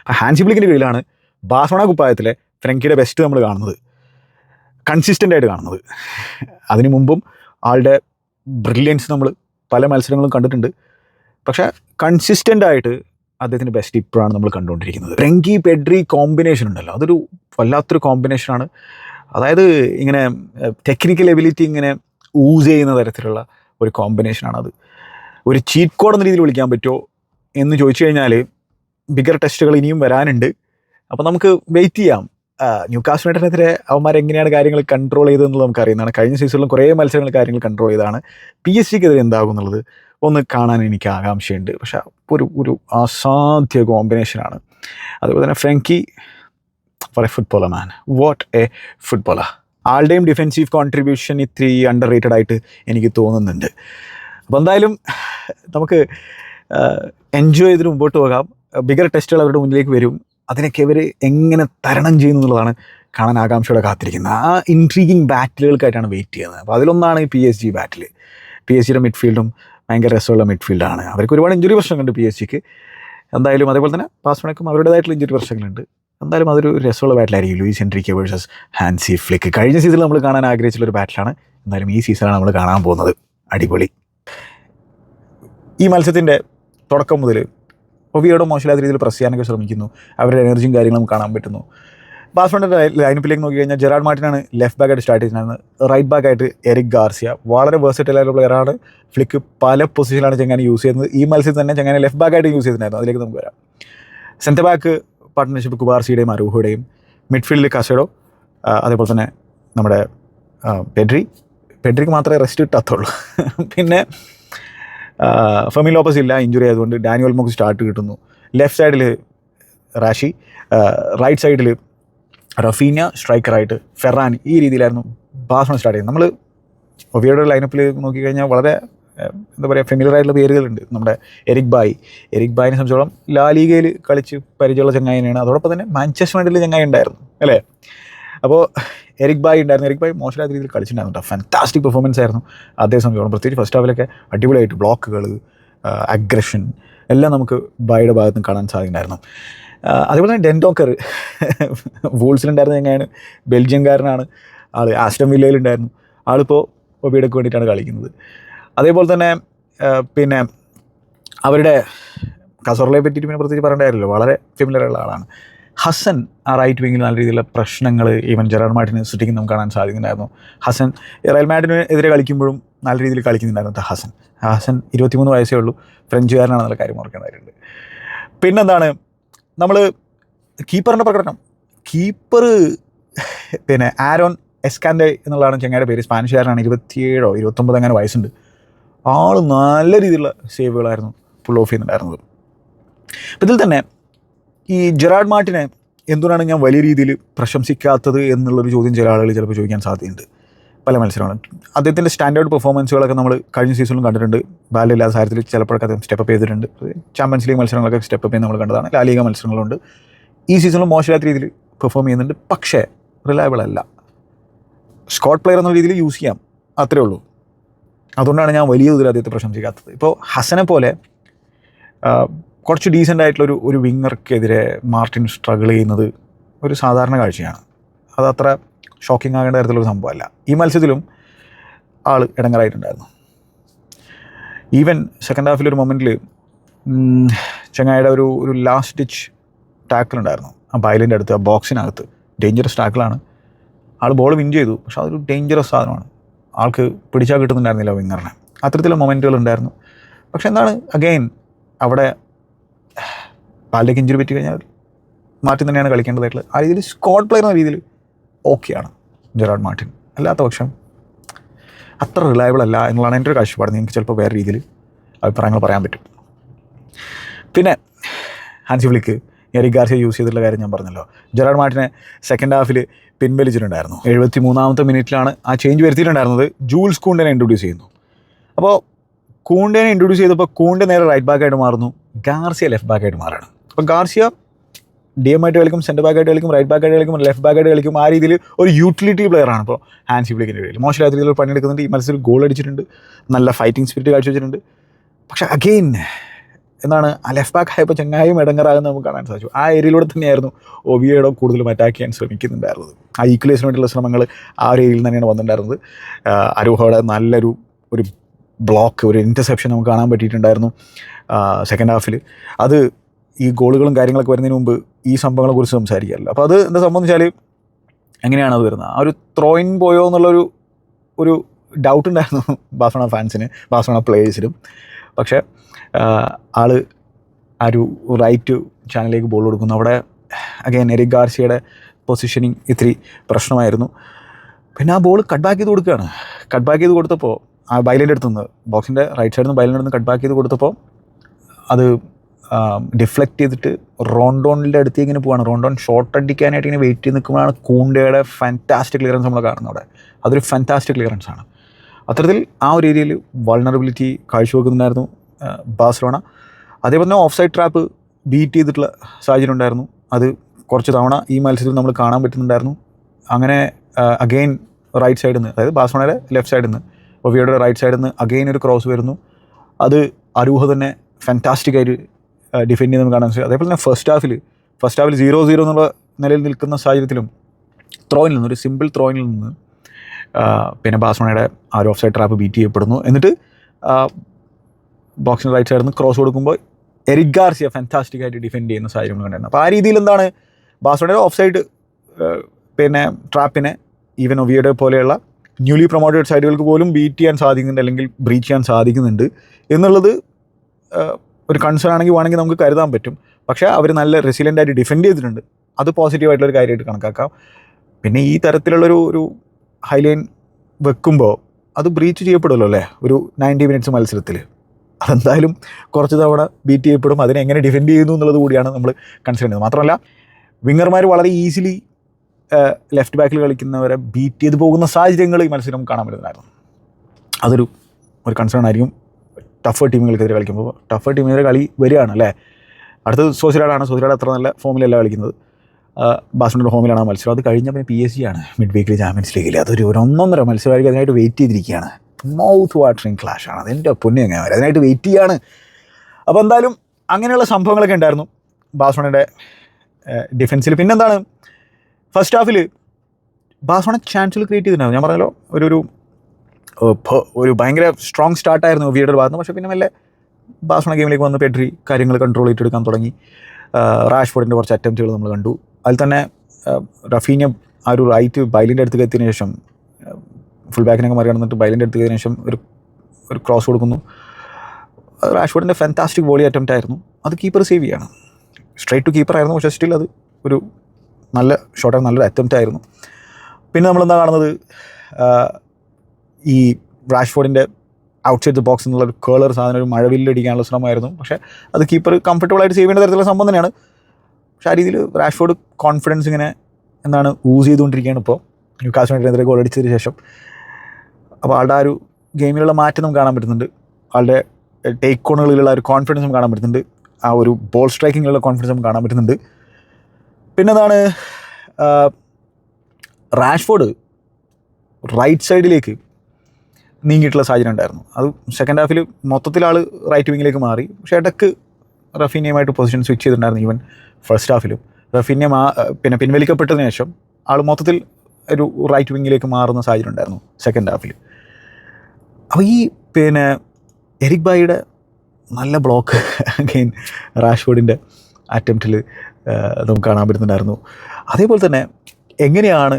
ആ ഹാൻസി ഫ്ലിക്കിന്റെ കീഴിലാണ് ബാസോണ കുപ്പായത്തിലെ ഫ്രങ്കിയുടെ ബെസ്റ്റ് നമ്മൾ കാണുന്നത്. കൺസിസ്റ്റന്റ് ആയിട്ട് കാണുന്നത്. അതിനു മുമ്പും ആളുടെ ബ്രില്യൻസ് നമ്മൾ പല മത്സരങ്ങളും കണ്ടിട്ടുണ്ട്. പക്ഷേ കൺസിസ്റ്റന്റ് ആയിട്ട് അദ്ദേഹത്തിന്റെ ബെസ്റ്റ് ഇപ്പോഴാണ് നമ്മൾ കണ്ടുകൊണ്ടിരിക്കുന്നത്. ഫ്രങ്കി പെഡ്രി കോമ്പിനേഷൻ ഉണ്ടല്ലോ. അതൊരു വല്ലാത്തൊരു കോമ്പിനേഷനാണ് അതായത് ഇങ്ങനെ ടെക്നിക്കൽ എബിലിറ്റി ഇങ്ങനെ ഊസ് ചെയ്യുന്ന തരത്തിലുള്ള ഒരു കോമ്പിനേഷനാണത് ഒരു ചീറ്റ് കോഡ് എന്ന രീതിയിൽ വിളിക്കാൻ പറ്റുമോ എന്ന് ചോദിച്ചു കഴിഞ്ഞാൽ ബിഗർ ടെസ്റ്റുകൾ ഇനിയും വരാനുണ്ട്. അപ്പോൾ നമുക്ക് വെയിറ്റ് ചെയ്യാം. ന്യൂ കാസ്റ്റ് യുണൈറ്റഡിനെതിരെ അവന്മാർ എങ്ങനെയാണ് കാര്യങ്ങൾ കൺട്രോൾ ചെയ്തതെന്നുള്ളത് നമുക്ക് അറിയുന്നതാണ് കഴിഞ്ഞ സീസണിലും കുറേ മത്സരങ്ങൾ കാര്യങ്ങൾ കൺട്രോൾ ചെയ്താണ് പി എസ് സിക്കെതിരെ എന്താകും എന്നുള്ളത് ഒന്ന് കാണാൻ എനിക്ക് ആകാംക്ഷയുണ്ട്. പക്ഷെ ഒരു ഒരു അസാധ്യ കോമ്പിനേഷനാണ് അതുപോലെ തന്നെ Frenkie a footballer man what a footballer ആളുടെയും defensive contribution ഇത്തിരി അണ്ടർ റേറ്റഡ് ആയിട്ട് എനിക്ക് തോന്നുന്നുണ്ട്. അപ്പോൾ എന്തായാലും നമുക്ക് എൻജോയ് ചെയ്തിട്ട് മുമ്പോട്ട് പോകാം. ബിഗർ ടെസ്റ്റുകൾ അവരുടെ മുന്നിലേക്ക് വരും. അതിനൊക്കെ ഇവർ എങ്ങനെ തരണം ചെയ്യുന്നു എന്നുള്ളതാണ് കാണാൻ ആകാംക്ഷയോടെ കാത്തിരിക്കുന്നത്. ആ ഇൻട്രീഗിങ് ബാറ്റിലുകൾക്കായിട്ടാണ് വെയിറ്റ് ചെയ്യുന്നത്. അപ്പോൾ അതിലൊന്നാണ് ഈ P S G battle P S ജിയുടെ മിഡ്ഫീൽഡും ഭയങ്കര രസമുള്ള മിഡ്ഫീൽഡാണ് അവർക്ക് ഒരുപാട് ഇഞ്ചുറി പ്രശ്നങ്ങളുണ്ട് പി എസ് ജിക്ക് എന്തായാലും അതേപോലെ തന്നെ പാസ്മണക്കും അവരുടേതായിട്ടുള്ള ഇഞ്ചുറി പ്രശ്നങ്ങളുണ്ട്. എന്തായാലും അതൊരു രസമുള്ള ബാറ്റിലായിരിക്കും Luis Enrique versus Hansi Flick കഴിഞ്ഞ സീസണിൽ നമ്മൾ കാണാൻ ആഗ്രഹിച്ചുള്ള ഒരു ബാറ്റിലാണ് എന്തായാലും ഈ സീസണാണ് നമ്മൾ കാണാൻ പോകുന്നത്. അടിപൊളി. ഈ മത്സരത്തിന്റെ തുടക്കം മുതൽ ഒവിയോടെ മോശമില്ലാത്ത രീതിയിൽ പ്രസ് ചെയ്യാനൊക്കെ ശ്രമിക്കുന്നു. അവരുടെ എനർജിയും കാര്യങ്ങളും കാണാൻ പറ്റുന്നു. ബാസ്ഫോണിന്റെ ലൈനപ്പിലേക്ക് നോക്കി കഴിഞ്ഞാൽ ജെറാഡ് മാർട്ടിനാണ് ലെഫ്റ്റ് ബാക്കായിട്ട് സ്റ്റാർട്ട് ചെയ്യുന്നത് റൈറ്റ് ബാക്ക് ആയിട്ട് എറിക് ഗാർസിയ. വളരെ വേഴ്സറ്റൈൽ ആയിട്ടുള്ള പ്ലെയറാണ് ഫ്ലിക്ക് പല പൊസിഷനിലാണ് ചെങ്ങാനെ യൂസ് ചെയ്യുന്നത് ഈ മത്സരത്തിൽ തന്നെ ചെങ്ങാനെ ലെഫ്റ്റ് ബാക്കായിട്ട് യൂസ് ചെയ്തിട്ടുണ്ടായിരുന്നു. അതിലേക്ക് നമുക്ക് വരാം. സെന്റർ ബാക്ക് പാർട്ട്ണർഷിപ്പ് കുബാർസിയുടെയും അരൂഹയുടെയും മിഡ്ഫീൽഡിൽ കസഡോ അതേപോലെ തന്നെ നമ്മുടെ പെഡ്രി. പെഡ്രിക്ക് മാത്രമേ റെസ്റ്റ് കിട്ടാത്തുള്ളൂ. പിന്നെ ഫെമി ലോപ്പസ് ഇല്ല ഇഞ്ചുറി ആയതുകൊണ്ട് ഡാനിയൽ മോക്ക് സ്റ്റാർട്ട് കിട്ടുന്നു. ലെഫ്റ്റ് സൈഡിൽ റാഷി റൈറ്റ് സൈഡിൽ റഫീന സ്ട്രൈക്കറായിട്ട് ഫെറാൻ ഈ രീതിയിലായിരുന്നു ബാസ്മൺ സ്റ്റാർട്ട് ചെയ്യുന്നത്. നമ്മൾ ഒവിയുടെ ലൈനപ്പിൽ നോക്കിക്കഴിഞ്ഞാൽ വളരെ എന്താ പറയുക ഫെമിലിയർ ആയിട്ടുള്ള പേരുകളുണ്ട്. നമ്മുടെ എരിക് ബായ്. എരിക് ബായിനെ സംബന്ധിച്ചോളം ലാലിഗയിൽ കളിച്ച് പരിചയമുള്ള ചങ്ങായി തന്നെയാണ് അതോടൊപ്പം തന്നെ മാഞ്ചസ്റ്റർ യുണൈറ്റഡിൽ ചങ്ങായി ഉണ്ടായിരുന്നു. അല്ലേ? അപ്പോൾ എരിക് ബായ് ഉണ്ടായിരുന്നു. എരിക് ബായ് മോശമില്ലാത്ത രീതിയിൽ കളിച്ചിട്ടുണ്ടായിരുന്നു ഫാന്റാസ്റ്റിക് പെർഫോമൻസ് ആയിരുന്നു. അതേ സംബന്ധിച്ചോളം പ്രത്യേകിച്ച് ഫസ്റ്റ് ഹാഫിലൊക്കെ അടിപൊളിയായിട്ട് ബ്ലോക്കുകൾ അഗ്രഷൻ എല്ലാം നമുക്ക് ബായുടെ ഭാഗത്ത് നിന്ന് കാണാൻ സാധിക്കുന്നുണ്ടായിരുന്നു. അതുപോലെ തന്നെ ഡെൻഡോക്കർ വൂൾസിലുണ്ടായിരുന്ന എങ്ങനെയാണ്? ബെൽജിയംകാരനാണ്. ആൾ ആസ്റ്റം വില്ലയിലുണ്ടായിരുന്നു ആളിപ്പോൾ ഒബിയുടെക്ക് വേണ്ടിയിട്ടാണ് കളിക്കുന്നത്. അതേപോലെ തന്നെ പിന്നെ അവരുടെ കസോറിലെ പറ്റിയിട്ട് പിന്നെ പ്രത്യേകിച്ച് പറയേണ്ടായിരുന്നല്ലോ വളരെ ഫെമിലർ ആളാണ്. ഹസൻ ആ റൈറ്റ് വിങ്ങിൽ നല്ല രീതിയിലുള്ള പ്രശ്നങ്ങൾ ഈവൻ ജെറാഡ് മാർട്ടിന് സൃഷ്ടിക്കുന്ന നമുക്ക് കാണാൻ സാധിക്കുന്നുണ്ടായിരുന്നു. ഹസൻ റയൽ മാഡിന് എതിരെ കളിക്കുമ്പോഴും നല്ല രീതിയിൽ കളിക്കുന്നുണ്ടായിരുന്നു ഹസൻ. ഹസൻ ഇരുപത്തിമൂന്ന് വയസ്സേ ഉള്ളൂ ഫ്രഞ്ചുകാരനാണെന്നുള്ള കാര്യം ഓർക്കേണ്ടതായിട്ടുണ്ട് പിന്നെന്താണ് നമ്മൾ കീപ്പറിന്റെ പ്രകടനം. കീപ്പർ പിന്നെ ആരോൺ എസ്കാൻഡെ എന്നുള്ളതാണ് ചെങ്ങായുടെ പേര്. സ്പാനിഷുകാരനാണ് ഇരുപത്തിയേഴോ ഇരുപത്തൊമ്പത് അങ്ങനെ വയസ്സുണ്ട്. ആൾ നല്ല രീതിയിലുള്ള സേവുകളായിരുന്നു പുൾ ഓഫ് ചെയ്യുന്നുണ്ടായിരുന്നത് അപ്പം ഇതിൽ തന്നെ ഈ ജെറാഡ് മാർട്ടിനെ എന്തുകൊണ്ടാണ് ഞാൻ വലിയ രീതിയിൽ പ്രശംസിക്കാത്തത് എന്നുള്ളൊരു ചോദ്യം ചില ആളുകൾ ചിലപ്പോൾ ചോദിക്കാൻ സാധ്യതയുണ്ട്. പല മത്സരമാണ് അദ്ദേഹത്തിന്റെ സ്റ്റാൻഡേർഡ് പെർഫോമൻസുകളൊക്കെ നമ്മൾ കഴിഞ്ഞ സീസണിലും കണ്ടിട്ടുണ്ട്. ബാലില്ലാത്ത സാരത്തിൽ ചിലപ്പോഴൊക്കെ അദ്ദേഹം സ്റ്റെപ്പ് ചെയ്തിട്ടുണ്ട്. ചാമ്പ്യൻസ് ലീഗ് മത്സരങ്ങളൊക്കെ സ്റ്റെപ്പ് ചെയ്യുന്ന നമ്മൾ കണ്ടതാണ്. ലാലിക മത്സരങ്ങളുണ്ട്. ഈ സീസണിലും മോശമില്ലാത്ത രീതിയിൽ പെർഫോം ചെയ്യുന്നുണ്ട്. പക്ഷേ റിലയബിൾ അല്ല. സ്കോട്ട് പ്ലെയർ എന്ന രീതിയിൽ യൂസ് ചെയ്യാം. അത്രേ ഉള്ളൂ. അതുകൊണ്ടാണ് ഞാൻ വലിയ തോതിൽ അദ്ദേഹത്തെ പ്രശംസിക്കാത്തത്. ഇപ്പോൾ ഹസനെ പോലെ കുറച്ച് ഡീസന്റ് ആയിട്ടുള്ള ഒരു വിങ്ങർക്കെതിരെ മാർട്ടിൻ സ്ട്രഗിൾ ചെയ്യുന്നത് ഒരു സാധാരണ കാഴ്ചയാണ്. അത് അത്ര ഷോക്കിംഗ് ആകേണ്ട തരത്തിലുള്ള സംഭവമല്ല. ഈ മത്സരത്തിലും ആൾ ഇടങ്ങറായിട്ടുണ്ടായിരുന്നു. ഈവൻ സെക്കൻഡ് ഹാഫിൽ ഒരു മൊമെന്റിൽ ചങ്ങായിയുടെ ഒരു ഒരു ലാസ്റ്റ് ഡിച്ച് ടാക്കിൾ ഉണ്ടായിരുന്നു. ആ ബയലിന്റെ അടുത്ത് ആ ബോക്സിനകത്ത് ഡേഞ്ചറസ് ടാക്കിളാണ് ആൾ ബോൾ വിൻ ചെയ്തു. പക്ഷെ അതൊരു ഡേഞ്ചറസ് സാധനമാണ്. ആൾക്ക് പിടിച്ചാൽ കിട്ടുന്നുണ്ടായിരുന്നില്ല വിങ്ങറിനെ അത്തരത്തിലുള്ള മൊമെന്റുകൾ ഉണ്ടായിരുന്നു. പക്ഷെ എന്താണ് അഗെയിൻ അവിടെ പാലിലേക്ക് ഇഞ്ചുറി പറ്റി കഴിഞ്ഞാൽ മാർട്ടിൻ തന്നെയാണ് കളിക്കേണ്ടതായിട്ടുള്ളത്. ആ രീതിയിൽ സ്കോഡ് പ്ലെയർ എന്ന രീതിയിൽ ഓക്കെയാണ് ജെറാഡ് മാർട്ടിൻ. അല്ലാത്ത പക്ഷം അത്ര റിലയബിൾ അല്ല എന്നുള്ളതാണ് എന്റെ ഒരു കാഴ്ചപ്പാട്. നിങ്ങൾക്ക് ചിലപ്പോൾ വേറെ രീതിയിൽ അഭിപ്രായങ്ങൾ പറയാൻ പറ്റും. പിന്നെ Hansi Flick Eric Garcia use ചെയ്തിട്ടുള്ള കാര്യം ഞാൻ പറഞ്ഞല്ലോ. ജെറാഡ് മാർട്ടിനെ സെക്കൻഡ് ഹാഫിൽ പിൻവലിച്ചിട്ടുണ്ടായിരുന്നു. എഴുപത്തി മൂന്നാമത്തെ മിനിറ്റിലാണ് ആ ചേഞ്ച് വരുത്തിയിട്ടുണ്ടായിരുന്നത്. ജൂൾസ് കൂണ്ടനെ ഇൻട്രൊഡ്യൂസ് ചെയ്യുന്നു. അപ്പോൾ കൂണ്ടനെ ഇൻട്രൊഡ്യൂസ് ചെയ്തപ്പോൾ കൂണ്ട നേരെ റൈറ്റ് ബാക്കായിട്ട് മാറുന്നു. ഗാർസിയ ലെഫ്റ്റ് ബാക്കായിട്ട് മാറുകയാണ്. അപ്പോൾ ഗാർഷ്യ ഡി എം ആയിട്ട് കളിക്കും സെന്റർ ബാക്കായിട്ട് കളിക്കും റൈറ്റ് ബാക്കായിട്ട് കളിക്കും ലെഫ്റ്റ് ബാക്കായിട്ട് കളിക്കും. ആ രീതിയിൽ ഒരു യൂട്ടിലിറ്റി പ്ലെയർ ആണ് ഇപ്പോൾ ഹാൻസി ഫ്ലിക്കിന്റെ ഇടയിൽ മോശമില്ലാത്ത രീതിയിൽ പണിയെടുക്കുന്നുണ്ട് ഈ മത്സരത്തിൽ ഗോൾ അടിച്ചിട്ടുണ്ട്. നല്ല ഫൈറ്റിംഗ് സ്പിരിറ്റ് കാഴ്ചവെച്ചിട്ടുണ്ട് പക്ഷേ അഗെയിൻ എന്താണ് ആ ലെഫ്റ്റ് ബാക്ക് ആയപ്പോൾ ചങ്ങായും ഇടങ്ങറാകുന്ന നമുക്ക് കാണാൻ സാധിച്ചു. ആ ഏരിയയിലൂടെ തന്നെയായിരുന്നു ഒബിയയുടെ കൂടുതലും അറ്റാക്ക് ചെയ്യാൻ ശ്രമിക്കുന്നുണ്ടായിരുന്നത്. ആ ഈക്വലേഷന് വേണ്ടിയുള്ള ശ്രമങ്ങൾ ആ ഒരു ഏരിയയിൽ തന്നെയാണ് വന്നിട്ടുണ്ടായിരുന്നത്. അരൂഹയുടെ നല്ലൊരു ഒരു ബ്ലോക്ക് ഒരു ഇന്റർസെപ്ഷൻ നമുക്ക് കാണാൻ പറ്റിയിട്ടുണ്ടായിരുന്നു. സെക്കൻഡ് ഹാഫിൽ അത് ഈ ഗോളുകളും കാര്യങ്ങളൊക്കെ വരുന്നതിന് മുമ്പ് ഈ സംഭവങ്ങളെ കുറിച്ച് സംസാരിക്കാറില്ല. അപ്പോൾ അത് എന്താ സംബന്ധിച്ചാൽ എങ്ങനെയാണ് അത് വരുന്നത്? ആ ഒരു ത്രോയിൻ പോയോ എന്നുള്ളൊരു ഒരു ഡൗട്ട് ഉണ്ടായിരുന്നു ബാസോണ ഫാൻസിന് ബാസോണ പ്ലേയേഴ്സിനും പക്ഷേ ആൾ ആ ഒരു റൈറ്റ് ചാനലിലേക്ക് ബോൾ കൊടുക്കുന്നു. അവിടെ അഗൈൻ എരിക് ഗാർസിയുടെ പൊസിഷനിങ് ഇത്തിരി പ്രശ്നമായിരുന്നു. പിന്നെ ആ ബോൾ കട്ട് ബാക്ക് ചെയ്ത് കൊടുക്കുകയാണ്. കട്ട് ബാക്ക് ചെയ്ത് കൊടുത്തപ്പോൾ ആ ബൈലിന്റെ അടുത്തുനിന്ന് ബോക്സിന്റെ റൈറ്റ് സൈഡിൽ നിന്ന് ബൈലിന്റെ അടുത്ത് കട്ട് ബാക്ക് ചെയ്ത് കൊടുത്തപ്പോൾ അത് ഡിഫ്ലക്റ്റ് ചെയ്തിട്ട് റോണ്ടോണിന്റെ അടുത്തേക്ക് ഇങ്ങനെ പോവാണ്. റോണ്ടോൺ ഷോർട്ട് അടിക്കാനായിട്ട് ഇങ്ങനെ വെയിറ്റ് ചെയ്ത് നിൽക്കുമ്പോഴാണ് കൂണ്ടയുടെ ഫാന്റാസ്റ്റിക് ക്ലിയറൻസ് നമ്മൾ കാണുന്നത് അവിടെ. അതൊരു ഫാന്റാസ്റ്റിക് ക്ലിയറൻസ് ആണ്. അത്തരത്തിൽ ആ ഒരു ഏരിയയിൽ വൾണറബിലിറ്റി കാഴ്ചവെക്കുന്നുണ്ടായിരുന്നു ബാഴ്സലോണ. അതേപോലെ തന്നെ ഓഫ് സൈഡ് ട്രാപ്പ് ബീറ്റ് ചെയ്തിട്ടുള്ള സാഹചര്യം ഉണ്ടായിരുന്നു. അത് കുറച്ച് തവണ ഈ മത്സരത്തിൽ നമ്മൾ കാണാൻ പറ്റുന്നുണ്ടായിരുന്നു. അങ്ങനെ അഗെയിൻ റൈറ്റ് സൈഡിൽ നിന്ന് അതായത് ബാഴ്സലോണയുടെ ലെഫ്റ്റ് സൈഡിൽ നിന്ന് ഒവിയുടെ റൈറ്റ് സൈഡിൽ നിന്ന് അഗെയിൻ ഒരു ക്രോസ് വരുന്നു. അത് അരൂഹ തന്നെ ഫാന്റാസ്റ്റിക് ആയിട്ട് ഡിഫെൻഡ് ചെയ്യുന്നത് കാണാൻ സാധിക്കും. അതേപോലെ തന്നെ ഫസ്റ്റ് ഹാഫിൽ ഫസ്റ്റ് ഹാഫിൽ സീറോ സീറോ എന്നുള്ള നിലയിൽ നിൽക്കുന്ന സാഹചര്യത്തിലും ത്രോയിൽ നിന്ന് ഒരു സിമ്പിൾ ത്രോയിൽ നിന്ന് പിന്നെ ബാസ്മണയുടെ ആ ഒരു ഓഫ് സൈഡ് ട്രാപ്പ് ബീറ്റ് ചെയ്യപ്പെടുന്നു. എന്നിട്ട് ബോക്സിന്റെ റൈറ്റ് സൈഡിൽ നിന്ന് ക്രോസ് കൊടുക്കുമ്പോൾ എരിക് ഗാർസിയ ഫാന്റാസ്റ്റിക് ആയിട്ട് ഡിഫെൻഡ് ചെയ്യുന്ന സാഹചര്യങ്ങൾ കണ്ടായിരുന്നു അപ്പോൾ ആ രീതിയിൽ എന്താണ് ബാസ്മണയുടെ ഓഫ് സൈഡ് പിന്നെ ട്രാപ്പിനെ ഈവൻ ഒവിയുടെ പോലെയുള്ള ന്യൂലി പ്രൊമോട്ടഡ് സൈഡുകൾക്ക് പോലും ബീറ്റ് ചെയ്യാൻ സാധിക്കുന്നുണ്ട് അല്ലെങ്കിൽ ബ്രീച്ച് ചെയ്യാൻ സാധിക്കുന്നുണ്ട് എന്നുള്ളത് ഒരു കൺസേൺ ആണെങ്കിൽ വേണമെങ്കിൽ നമുക്ക് കരുതാൻ പറ്റും. പക്ഷേ അവർ നല്ല റെസിലന്റ് ആയിട്ട് ഡിഫെൻഡ് ചെയ്തിട്ടുണ്ട്. അത് പോസിറ്റീവായിട്ടുള്ള ഒരു കാര്യമായിട്ട് കണക്കാക്കാം. പിന്നെ ഈ തരത്തിലുള്ളൊരു ഒരു ഹൈലൈൻ വെക്കുമ്പോൾ അത് ബ്രീച്ച് ചെയ്യപ്പെടുമല്ലോ അല്ലേ? ഒരു നയന്റി മിനിറ്റ്സ് മത്സരത്തിൽ. അതെന്തായാലും കുറച്ച് തവണ ബീറ്റ് ചെയ്യപ്പെടും. അതിനെ എങ്ങനെ ഡിഫെൻഡ് ചെയ്യുന്നു എന്നുള്ളത് കൂടിയാണ് നമ്മൾ കൺസിഡർ ചെയ്യുന്നത്. മാത്രമല്ല വിങ്ങർമാർ വളരെ ഈസിലി ലെഫ്റ്റ് ബാക്കിൽ കളിക്കുന്നവരെ ബീറ്റ് ചെയ്ത് പോകുന്ന സാഹചര്യങ്ങൾ ഈ മത്സരം കാണാൻ പറ്റുന്നതായിരുന്നു. അതൊരു ഒരു കൺസേൺ ആയിരിക്കും. ടഫ് ടീമുകൾക്കെതിരെ കളിക്കുമ്പോൾ ടഫ് ടീമിനെതിരെ കളി വരികയാണ് അല്ലേ? അടുത്തത് സോസിലാഡാണ് സോസിലാഡ് അത്ര നല്ല ഫോമിലല്ല കളിക്കുന്നത്. ബാസ്മിന്റെ ഹോമിലാണ് ആ മത്സരം. അത് കഴിഞ്ഞ പിന്നെ പി എസ് ജി ആണ് മിഡ് വീക്കിൽ ചാമ്പ്യൻസ് ലീഗിൽ അതൊരു ഒരു ഒന്നൊന്നര മത്സരമായിരിക്കും. അതിനായിട്ട് വെയിറ്റ് ചെയ്തിരിക്കുകയാണ്. മൗത്ത് വാട്ടറിങ് ക്ലാഷ് ആണ്. അതെന്റെ പൊന്നെ അങ്ങനെ വരെ അതിനായിട്ട് വെയിറ്റ് ചെയ്യാണ്. അപ്പോൾ എന്തായാലും അങ്ങനെയുള്ള സംഭവങ്ങളൊക്കെ ഉണ്ടായിരുന്നു ബാസ്മണിന്റെ ഡിഫൻസിൽ പിന്നെന്താണ്? ഫസ്റ്റ് ഹാഫിൽ ബാസ്മണ ചാൻസുകൾ ക്രിയേറ്റ് ചെയ്തിട്ടുണ്ടായിരുന്നു. ഞാൻ പറഞ്ഞല്ലോ ഒരു ഒരു ഒരു ഭയങ്കര സ്ട്രോങ് സ്റ്റാർട്ടായിരുന്നു വിയുടെ ഭാഗത്ത് പക്ഷേ പിന്നെ മെല്ലെ ബാസ്മണ ഗെയിമിലേക്ക് വന്ന് പെട്രി കാര്യങ്ങൾ കൺട്രോൾ ചെയ്തെടുക്കാൻ തുടങ്ങി. റാഷ്ഫോർഡിന്റെ കുറച്ച് അറ്റംപ്റ്റുകൾ നമ്മൾ കണ്ടു. അതിൽ തന്നെ റഫീനിയ റഫീന ആ ഒരു റൈറ്റ് ബൈലിന്റെ അടുത്ത് എത്തിയതിനു ശേഷം ഫുൾ ബാക്കിനൊക്കെ മറികടന്നിട്ട് ബൈലിന്റെ അടുത്ത് എത്തിയതിനു ശേഷം ഒരു ഒരു ക്രോസ് കൊടുക്കുന്നു. റാഷ്ഫോർഡിന്റെ ഫാന്റാസ്റ്റിക് വോളി അറ്റംപ്റ്റ് ആയിരുന്നു. അത് കീപ്പർ സേവ് ചെയ്യാണ്. സ്ട്രൈറ്റ് ടു കീപ്പർ ആയിരുന്നു. പക്ഷേ സ്റ്റിൽ അത് ഒരു നല്ല ഷോട്ടായിരുന്നു നല്ലൊരു അറ്റംപ്റ്റ് ആയിരുന്നു. പിന്നെ നമ്മളെന്താ കാണുന്നത്? ഈ റാഷ്ഫോർഡിന്റെ ഔട്ട്സൈഡ് ദ ബോക്സ് എന്നുള്ള ഒരു കേളർ സാധനം ഒരു മഴവില്ലടിക്കാനുള്ള ശ്രമമായിരുന്നു. പക്ഷേ അത് കീപ്പർ കംഫർട്ടബിൾ ആയിട്ട് സേവ് ചെയ്യുന്ന തരത്തിലുള്ള സംഭവം തന്നെയാണ്. പക്ഷേ ആ രീതിയിൽ റാഷ്ഫോർഡ് കോൺഫിഡൻസ് ഇങ്ങനെ എന്താണ് യൂസ് ചെയ്തുകൊണ്ടിരിക്കുകയാണ് ഇപ്പോൾ. ന്യൂ കാശ്മീരിനെതിരെ ഗോൾ അടിച്ചതിന് ശേഷം. അപ്പോൾ ആളുടെ ആ ഒരു ഗെയിമിലുള്ള മാറ്റം നമുക്ക് കാണാൻ പറ്റുന്നുണ്ട്. ആളുടെ ടേക്ക് കോണുകളിലുള്ള ഒരു കോൺഫിഡൻസ് നമുക്ക് കാണാൻ പറ്റുന്നുണ്ട്. ആ ഒരു ബോൾ സ്ട്രൈക്കിങ്ങിലുള്ള കോൺഫിഡൻസ് നമുക്ക് കാണാൻ പറ്റുന്നുണ്ട്. പിന്നെന്താണ് റാഷ്ഫോർഡ് റൈറ്റ് സൈഡിലേക്ക് നീങ്ങിയിട്ടുള്ള സാഹചര്യം ഉണ്ടായിരുന്നു. അത് സെക്കൻഡ് ഹാഫിൽ മൊത്തത്തിൽ ആൾ റൈറ്റ് വിങ്ങിലേക്ക് മാറി. പക്ഷേ ഇടയ്ക്ക് റഫീനിയുമായിട്ട് പൊസിഷൻ സ്വിച്ച് ചെയ്തിട്ടുണ്ടായിരുന്നു ഈവൻ ഫസ്റ്റ് ഹാഫിലും റഫീനിയ മാ പിന്നെ പിൻവലിക്കപ്പെട്ടതിന് ശേഷം ആൾ മൊത്തത്തിൽ ഒരു റൈറ്റ് വിങ്ങിലേക്ക് മാറുന്ന സാഹചര്യം ഉണ്ടായിരുന്നു സെക്കൻഡ് ഹാഫിൽ അപ്പോൾ ഈ പിന്നെ എരിക് ബായിയുടെ നല്ല ബ്ലോക്ക് അഗെയിൻ റാഷ്ഫോർഡിന്റെ അറ്റംപ്റ്റിൽ നമുക്ക് കാണാൻ പറ്റുന്നുണ്ടായിരുന്നു. അതേപോലെ തന്നെ എങ്ങനെയാണ്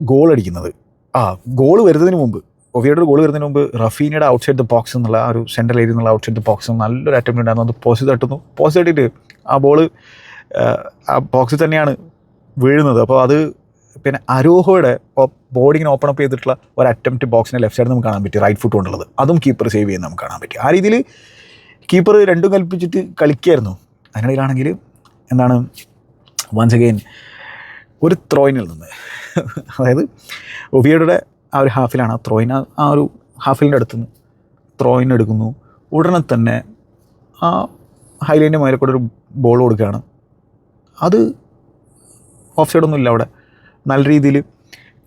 ഗോൾ അടിക്കുന്നത്? ആ ഗോൾ വരുന്നതിന് മുമ്പ് ഒവിയുടെ ഗോൾ വരുന്നതിന് മുമ്പ് റഫീനയുടെ ഔട്ട് സൈഡ് ദ ബോക്സ് എന്നുള്ള ആ ഒരു സെൻട്രൽ ഏരിയ എന്നുള്ള ഔട്ട് സൈഡ് ദ ബോക്സ് നല്ലൊരു അറ്റംപ്റ്റ് ഉണ്ടായിരുന്നു. അത് പോസ്റ്റ് തട്ടുന്നു. പോസ്റ്റ് തട്ടിയിട്ട് ആ ബോൾ ആ ബോക്സിൽ തന്നെയാണ് വീഴുന്നത്. അപ്പോൾ അത് പിന്നെ അരോഹയുടെ ബോഡി ഓപ്പൺ അപ്പ് ചെയ്തിട്ടുള്ള ഒരു അറ്റംപ്റ്റ് ബോക്സിനെ ലെഫ്റ്റ് സൈഡ് നമുക്ക് കാണാൻ പറ്റി റൈറ്റ് ഫുട്ട് കൊണ്ടുള്ളത്. അതും കീപ്പർ സേവ് ചെയ്യുന്നത് നമുക്ക് കാണാൻ പറ്റി. ആ രീതിയിൽ കീപ്പർ രണ്ടും കൽപ്പിച്ചിട്ട് കളിക്കുമായിരുന്നു അതിനിടയിലാണെങ്കിൽ എന്താണ് വൺസ് അഗെയിൻ ഒരു ത്രോയിനിൽ നിന്ന്. അതായത് ഒവിയയുടെ ആ ഒരു ഹാഫിലാണ് ആ ത്രോയിൻ. ആ ഒരു ഹാഫിലിന്റെ അടുത്ത് നിന്ന് ത്രോയിൻ എടുക്കുന്നു. ഉടനെ തന്നെ ആ ഹൈലൈന്റെ മേലെ കൂടെ ഒരു ബോൾ കൊടുക്കുകയാണ്. അത് ഓഫ് സൈഡൊന്നും ഇല്ല അവിടെ. നല്ല രീതിയിൽ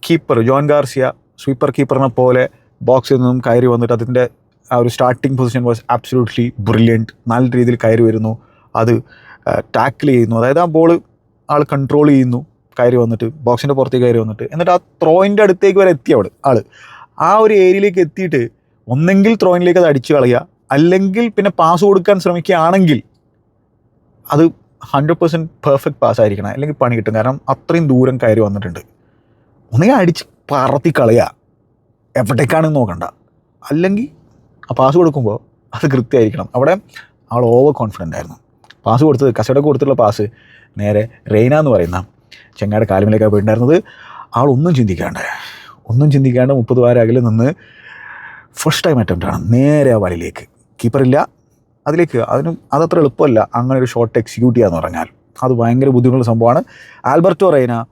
കീപ്പർ ജോൺ ഗാർസിയ സ്വീപ്പർ കീപ്പറിനെ പോലെ ബോക്സിൽ നിന്നും കയറി വന്നിട്ട് അതിന്റെ ആ ഒരു starting position was absolutely brilliant. നല്ല രീതിയിൽ കയറി വരുന്നു. അത് ടാക്കിൾ ചെയ്യുന്നു. അതായത് ആ ബോൾ ആൾ കൺട്രോൾ ചെയ്യുന്നു. കയറി വന്നിട്ട് ബോക്സിന്റെ പുറത്തേക്ക് കയറി വന്നിട്ട്. എന്നിട്ട് ആ ത്രോയിന്റെ അടുത്തേക്ക് വരെ എത്തി അവിടെ ആൾ ആ ഒരു ഏരിയയിലേക്ക് എത്തിയിട്ട് ഒന്നെങ്കിൽ ത്രോയിനിലേക്ക് അത് അടിച്ചു കളയുക. അല്ലെങ്കിൽ പിന്നെ പാസ് കൊടുക്കാൻ ശ്രമിക്കുകയാണെങ്കിൽ അത് ഹൺഡ്രഡ് പെർസെന്റ് പെർഫെക്റ്റ് പാസ് ആയിരിക്കണം. അല്ലെങ്കിൽ പണി കിട്ടും. കാരണം അത്രയും ദൂരം കയറി വന്നിട്ടുണ്ട്. ഒന്നുകിൽ അടിച്ച് പറത്തി കളയുക. എവിടേക്കാണെന്ന് നോക്കണ്ട. അല്ലെങ്കിൽ ആ പാസ് കൊടുക്കുമ്പോൾ അത് കൃത്യമായിരിക്കണം. അവിടെ അവൾ ഓവർ കോൺഫിഡന്റ് ആയിരുന്നു. പാസ് കൊടുത്തത് കസേടൊക്കെ കൊടുത്തുള്ള പാസ് നേരെ റെയ്ന എന്ന് പറയുന്ന ചെങ്ങായുടെ കാലുമിലേക്കാണ് പോയിട്ടുണ്ടായിരുന്നത്. ആൾ ഒന്നും ചിന്തിക്കാണ്ട് ഒന്നും ചിന്തിക്കാണ്ട് മുപ്പത് വാര അകലെ നിന്ന് ഫസ്റ്റ് ടൈം അറ്റംപ്റ്റ് ആണ്. നേരെ ആ വലയിലേക്ക്. കീപ്പറില്ല അതിലേക്ക് അതിന് അതത്ര എളുപ്പമല്ല. അങ്ങനെ ഒരു ഷോട്ട് എക്സിക്യൂട്ട് ചെയ്യാന്ന് പറഞ്ഞാൽ. അത് ഭയങ്കര ബുദ്ധിമുട്ടുള്ള സംഭവമാണ്. ആൽബർട്ടോ റൈന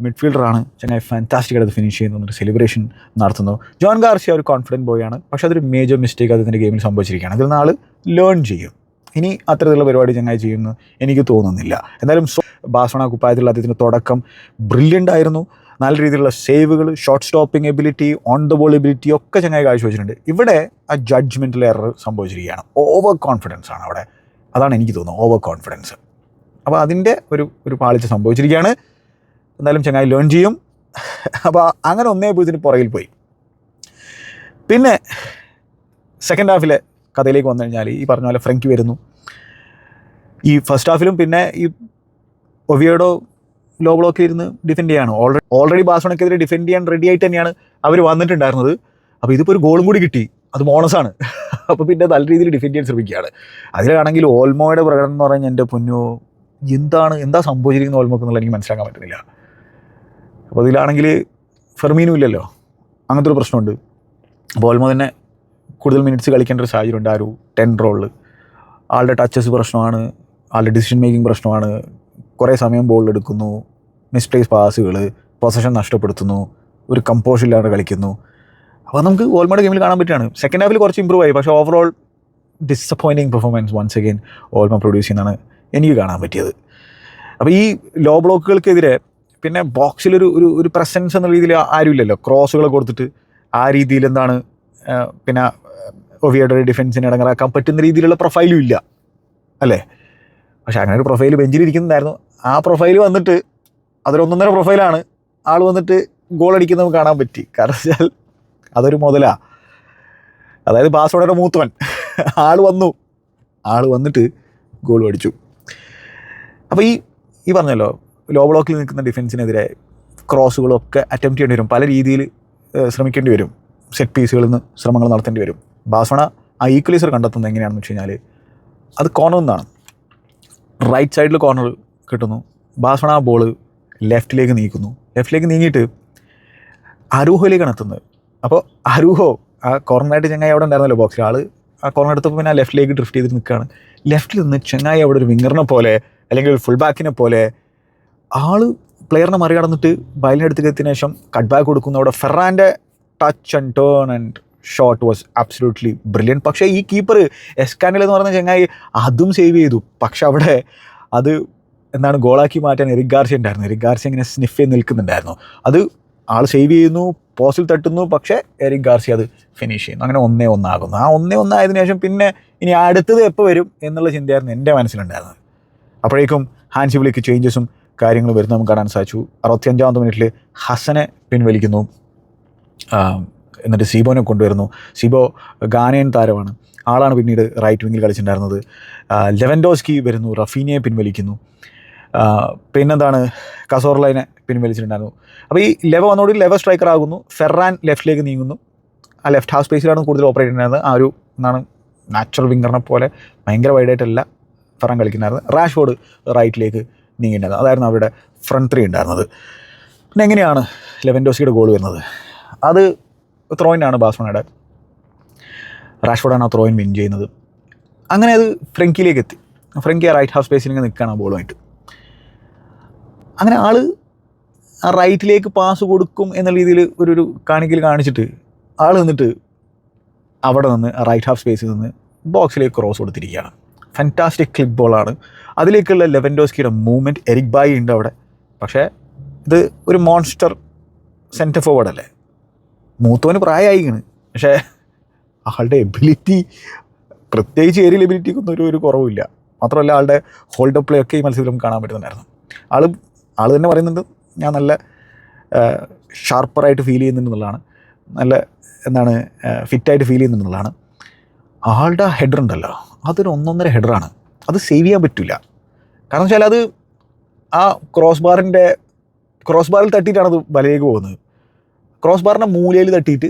മിഡ്ഫീൽഡറാണ് ചങ്ങായി ഫാന്റാസ്റ്റിക് ആയിട്ട് ഫിനിഷ് ചെയ്യുന്നു ഒരു സെലിബ്രേഷൻ നടത്തുന്നു. ജോൺ ഗാർസിയ ഒരു കോൺഫിഡന്റ് ബോയാണ് പക്ഷേ അതൊരു മേജർ മിസ്റ്റേക്ക് അതിന്റെ ഗെയിമിൽ സംഭവിച്ചിരിക്കുകയാണ്. അതിൽ നിന്ന് ആൾ ലേൺ ചെയ്യും. ഇനി അത്തരത്തിലുള്ള പരിപാടി ചങ്ങായി ചെയ്യുമെന്ന് എനിക്ക് തോന്നുന്നില്ല. എന്തായാലും ബാസോണ കുപ്പായത്തിലുള്ള അദ്ദേഹത്തിന്റെ തുടക്കം ബ്രില്യന്റ് ആയിരുന്നു. നല്ല രീതിയിലുള്ള സേവുകൾ short stopping ability on the ball ability ഒക്കെ ചങ്ങായി കാഴ്ചവെച്ചിട്ടുണ്ട്. ഇവിടെ ആ ജഡ്ജ്മെന്റിൽ എറർ സംഭവിച്ചിരിക്കുകയാണ്. ഓവർ കോൺഫിഡൻസ് ആണ് അവിടെ. അതാണ് എനിക്ക് തോന്നുന്നത് ഓവർ കോൺഫിഡൻസ് അപ്പോൾ അതിന്റെ ഒരു ഒരു പാളിച്ച സംഭവിച്ചിരിക്കുകയാണ്. എന്തായാലും ചങ്ങായി ലേൺ ചെയ്യും. അപ്പോൾ അങ്ങനെ ഒന്നേ പൂജ്യത്തിന് പുറകിൽ പോയി. പിന്നെ സെക്കൻഡ് ഹാഫിലെ കഥയിലേക്ക് വന്നു കഴിഞ്ഞാൽ ഈ പറഞ്ഞ പോലെ ഫ്രങ്ക് വരുന്നു. ഈ ഫസ്റ്റ് ഹാഫിലും പിന്നെ ഈ ഒവിയോഡോ ലോ ബ്ലോക്കിൽ ഇരുന്ന് ഡിഫെൻഡ് ചെയ്യാണ്. ഓൾറെഡി ഓൾറെഡി ബാസോണക്കെതിരെ ഡിഫെൻഡ് ചെയ്യാൻ റെഡി ആയിട്ട് തന്നെയാണ് അവർ വന്നിട്ടുണ്ടായിരുന്നത്. അപ്പോൾ ഇതിപ്പോൾ ഒരു ഗോളും കൂടി കിട്ടി. അത് ബോണസാണ് അപ്പോൾ പിന്നെ നല്ല രീതിയിൽ ഡിഫെൻഡ് ചെയ്യാൻ ശ്രമിക്കുകയാണ്. അതിലാണെങ്കിൽ ഓൾമോയുടെ പ്രകടനം എന്ന് പറഞ്ഞാൽ എന്റെ പൊന്നോ എന്താണ് എന്താ സംഭവിച്ചിരിക്കുന്ന ഓൾമോക്ക് എന്നുള്ളത് എനിക്ക് മനസ്സിലാക്കാൻ പറ്റുന്നില്ല. അപ്പോൾ ഇതിലാണെങ്കിൽ ഫെർമീനും ഇല്ലല്ലോ. അങ്ങനത്തെ ഒരു പ്രശ്നമുണ്ട്. അപ്പോൾ ഓൾമോ തന്നെ കൂടുതൽ മിനിറ്റ്സ് കളിക്കേണ്ട ഒരു സാഹചര്യം ഉണ്ട് ആ ഒരു ടെൻ റോളിൽ ആളുടെ ടച്ചസ് പ്രശ്നമാണ്. ആളുടെ ഡിസിഷൻ മേക്കിംഗ് പ്രശ്നമാണ്. കുറേ സമയം ബോൾ എടുക്കുന്നു. മിസ്പ്ലേസ് പാസുകൾ പൊസഷൻ നഷ്ടപ്പെടുത്തുന്നു. ഒരു കമ്പോസ് ഇല്ലാണ്ട് കളിക്കുന്നു. അപ്പോൾ നമുക്ക് ഓൾമോഡ് ഗെയിമിൽ കാണാൻ പറ്റുകയാണ്. സെക്കൻഡ് ഹാഫിൽ കുറച്ച് ഇമ്പ്രൂവ് ആയി. പക്ഷേ overall disappointing performance once again Olmo produce ചെയ്യുന്നതാണ് എനിക്ക് കാണാൻ പറ്റിയത്. അപ്പോൾ ഈ ലോ ബ്ലോക്കുകൾക്കെതിരെ പിന്നെ ബോക്സിലൊരു ഒരു ഒരു പ്രസൻസ് എന്ന രീതിയിൽ ആരുമില്ലല്ലോ. ക്രോസുകൾ കൊടുത്തിട്ട് ആ രീതിയിൽ എന്താണ് പിന്നെ ഒവിയുടെ ഡിഫൻസിനെ ഇടങ്ങറാക്കാൻ പറ്റുന്ന രീതിയിലുള്ള പ്രൊഫൈലും ഇല്ല. അല്ലേ? പക്ഷെ അങ്ങനെ ഒരു പ്രൊഫൈൽ ബെഞ്ചിലിരിക്കുന്നുണ്ടായിരുന്നു. ആ പ്രൊഫൈൽ വന്നിട്ട് അതൊരൊന്നൊന്നര പ്രൊഫൈലാണ് ആൾ വന്നിട്ട് ഗോൾ അടിക്കുന്നത് നമുക്ക് കാണാൻ പറ്റി. കാരണം വെച്ചാൽ അതൊരു മുതലാ. അതായത് ബാസോടയുടെ മൂത്തവൻ. ആൾ വന്നു. ആൾ വന്നിട്ട് ഗോൾ അടിച്ചു. അപ്പോൾ ഈ ഈ പറഞ്ഞല്ലോ ലോ ബ്ലോക്കിൽ നിൽക്കുന്ന ഡിഫൻസിനെതിരെ ക്രോസുകളൊക്കെ അറ്റംപ്റ്റ് ചെയ്യേണ്ടി വരും. പല രീതിയിൽ ശ്രമിക്കേണ്ടി വരും. സെറ്റ് പീസുകളിൽ നിന്ന് ശ്രമങ്ങൾ നടത്തേണ്ടി വരും. ബാസോണ ആ ഈക്വലൈസർ കണ്ടെത്തുന്നത് എങ്ങനെയാണെന്ന് വെച്ച് കഴിഞ്ഞാൽ അത് കോർണറിൽ നിന്നാണ്. റൈറ്റ് സൈഡിൽ കോർണർ കിട്ടുന്നു. ബാസോണ ആ ബോൾ ലെഫ്റ്റിലേക്ക് നീക്കുന്നു. ലെഫ്റ്റിലേക്ക് നീങ്ങിയിട്ട് അരൂഹയിലേക്കാണ് എത്തുന്നത്. അപ്പോൾ അരൂഹോ ആ കോർണറായിട്ട് ചങ്ങായി അവിടെ ഉണ്ടായിരുന്നല്ലോ ബോക്സിൽ ആൾ ആ കോർണർ എടുത്തപ്പോൾ പിന്നെ ലെഫ്റ്റിലേക്ക് ഡ്രിഫ്റ്റ് ചെയ്ത് നിൽക്കുകയാണ് ലെഫ്റ്റിൽ നിന്ന് ചങ്ങായി അവിടെ ഒരു വിങ്ങറിനെ പോലെ അല്ലെങ്കിൽ ഒരു ഫുൾ ബാക്കിനെ പോലെ ആൾ പ്ലെയറിനെ മറികടന്നിട്ട് ബയലിനടുത്തേക്ക് എത്തിയ ശേഷം കട്ട് ബാക്ക് കൊടുക്കുന്നു. അവിടെ Ferrante touch and turn and shot was absolutely brilliant പക്ഷേ ഈ കീപ്പർ എസ്കാനൽ എന്ന് പറയുന്ന ചങ്ങായി അതും സേവ് ചെയ്തു. പക്ഷെ അവിടെ അത് എന്താണ് ഗോളാക്കി മാറ്റാൻ എറിക് ഗാർസി ഉണ്ടായിരുന്നു. എറിക് ഗാർസി ഇങ്ങനെ സ്നിഫ് ചെയ്ത് നിൽക്കുന്നുണ്ടായിരുന്നു. അത് ആൾ സേവ് ചെയ്യുന്നു പോസ്റ്റിൽ തട്ടുന്നു പക്ഷേ എറിക് ഗാർസി അത് ഫിനിഷ് ചെയ്യുന്നു. അങ്ങനെ ഒന്നേ ഒന്നാകുന്നു ആ ഒന്നേ ഒന്നായതിനു ശേഷം പിന്നെ ഇനി അടുത്തത് എപ്പോൾ വരും എന്നുള്ള ചിന്തയായിരുന്നു എന്റെ മനസ്സിലുണ്ടായിരുന്നത്. അപ്പോഴേക്കും ഹാൻസി വിളിക്ക് ചേഞ്ചസും കാര്യങ്ങളും വരുന്നതും നമുക്ക് കാണാൻ സാധിച്ചു. അറുപത്തിയഞ്ചാമത്തെ മിനിറ്റിൽ ഹസനെ പിൻവലിക്കുന്നു. എന്നിട്ട് സീബോനെ കൊണ്ടുവരുന്നു. സീബോ ഗാനയൻ താരമാണ്. ആളാണ് പിന്നീട് റൈറ്റ് വിങ്ങിൽ കളിച്ചിട്ടുണ്ടായിരുന്നത്. ലെവൻഡോസ്കി വരുന്നു. റഫീനയെ പിൻവലിക്കുന്നു. പിന്നെന്താണ്? കസോർലൈനെ പിൻവലിച്ചിട്ടുണ്ടായിരുന്നു. അപ്പോൾ ഈ ലെവ വന്നോടി ലെവ സ്ട്രൈക്കർ ആകുന്നു. ഫെറാൻ ലെഫ്റ്റിലേക്ക് നീങ്ങുന്നു. ആ ലെഫ്റ്റ് ഹാഫ് സ്പേസിലാണ് കൂടുതൽ ഓപ്പറേറ്റ് ചെയ്യുന്നത്. ആ ഒരു എന്താണ് നാച്ചുറൽ വിങ്ങറിനെ പോലെ ഭയങ്കര വൈഡായിട്ടല്ല ഫെറാൻ കളിക്കുന്നുണ്ടായിരുന്നത്. റാഷ്ഫോർഡ് റൈറ്റിലേക്ക് നീങ്ങിയിട്ടുണ്ടായിരുന്നു. അതായിരുന്നു അവരുടെ ഫ്രണ്ട് ത്രീ ഉണ്ടായിരുന്നത്. പിന്നെ എങ്ങനെയാണ് ലെവൻഡോസിയുടെ ഗോൾ വരുന്നത്? അത് ത്രോയിനാണ് ബാസ്മണയുടെ. റാഷ്ഫോർഡാണ് ആ ത്രോയിൻ വിൻ ചെയ്യുന്നത്. അങ്ങനെ അത് ഫ്രങ്കിയിലേക്ക് എത്തി ഫ്രങ്കി ആ റൈറ്റ് ഹാഫ് ഇങ്ങനെ നിൽക്കുകയാണ് ബോളുമായിട്ട് അങ്ങനെ ആൾ ആ റൈറ്റിലേക്ക് പാസ് കൊടുക്കും എന്ന രീതിയിൽ ഒരു ഒരു കാണിക്കൽ കാണിച്ചിട്ട് ആൾ നിന്നിട്ട് അവിടെ നിന്ന് റൈറ്റ് ഹാഫ് സ്പേസിൽ നിന്ന് ബോക്സിലേക്ക് ക്രോസ് കൊടുത്തിരിക്കുകയാണ്. ഫാന്റാസ്റ്റിക് ക്ലിക്ക് ബോളാണ് അതിലേക്കുള്ള ലെവൻഡോസ്കിയുടെ മൂവ്മെന്റ് എരിക് ബായി ഉണ്ട് അവിടെ. പക്ഷേ ഇത് ഒരു മോൺസ്റ്റർ സെന്റർ ഫോർവേഡ് അല്ലേ? മൂത്തവന് പ്രായമായിക്കണ് പക്ഷേ ആളുടെ എബിലിറ്റി പ്രത്യേകിച്ച് ഏരിയൽ എബിലിറ്റിക്കൊന്നും ഒരു ഒരു കുറവില്ല മാത്രമല്ല ആളുടെ ഹോൾഡ് പ്ലേ ഒക്കെ ഈ മത്സരം കാണാൻ പറ്റുന്നുണ്ടായിരുന്നു. ആൾ ആൾ തന്നെ പറയുന്നുണ്ട് ഞാൻ നല്ല ഷാർപ്പറായിട്ട് ഫീൽ ചെയ്യുന്നുണ്ടെന്നുള്ളതാണ് നല്ല എന്താണ് ഫിറ്റായിട്ട് ഫീൽ ചെയ്യുന്നുണ്ടെന്നുള്ളതാണ് ആളുടെ ഹെഡർ ഉണ്ടല്ലോ അതൊരു ഒന്നൊന്നര ഹെഡറാണ് അത് സേവ് ചെയ്യാൻ പറ്റില്ല കാരണം വെച്ചാൽ അത് ആ ക്രോസ് ബാറിന്റെ ക്രോസ് ബാറിൽ തട്ടിയിട്ടാണ് അത് വലയിലേക്ക് പോകുന്നത്. ക്രോസ് ബാറിന്റെ മൂലയിൽ തട്ടിയിട്ട്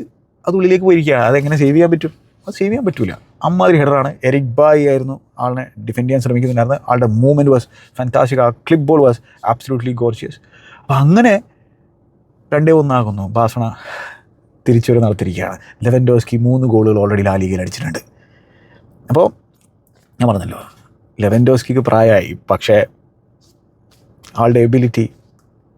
അത് ഉള്ളിലേക്ക് പോയിരിക്കുകയാണ്. അതെങ്ങനെ സേവ് ചെയ്യാൻ പറ്റും? അത് സേവ് ചെയ്യാൻ പറ്റില്ല അമ്മാതിരി ഹെഡറാണ് എരിക് ബായി ആയിരുന്നു ആളിനെ ഡിഫെൻഡ് ചെയ്യാൻ ശ്രമിക്കുന്നുണ്ടായിരുന്നു ആളുടെ മൂവ്മെന്റ് വാസ് ഫാന്റാസ്റ്റിക് ആ clip ball was absolutely gorgeous അപ്പം അങ്ങനെ രണ്ടേ ഒന്നാകുന്നു. ബാസണ തിരിച്ചുവരെ നടത്തിയിരിക്കുകയാണ്. ലെവൻഡോസ്കി മൂന്ന് ഗോളുകൾ ഓൾറെഡി ലാ ലീഗിൽ അടിച്ചിട്ടുണ്ട്. അപ്പോൾ ഞാൻ പറഞ്ഞല്ലോ ലെവൻ ഡോസ്കിക്ക് പ്രായമായി. പക്ഷേ ആളുടെ എബിലിറ്റി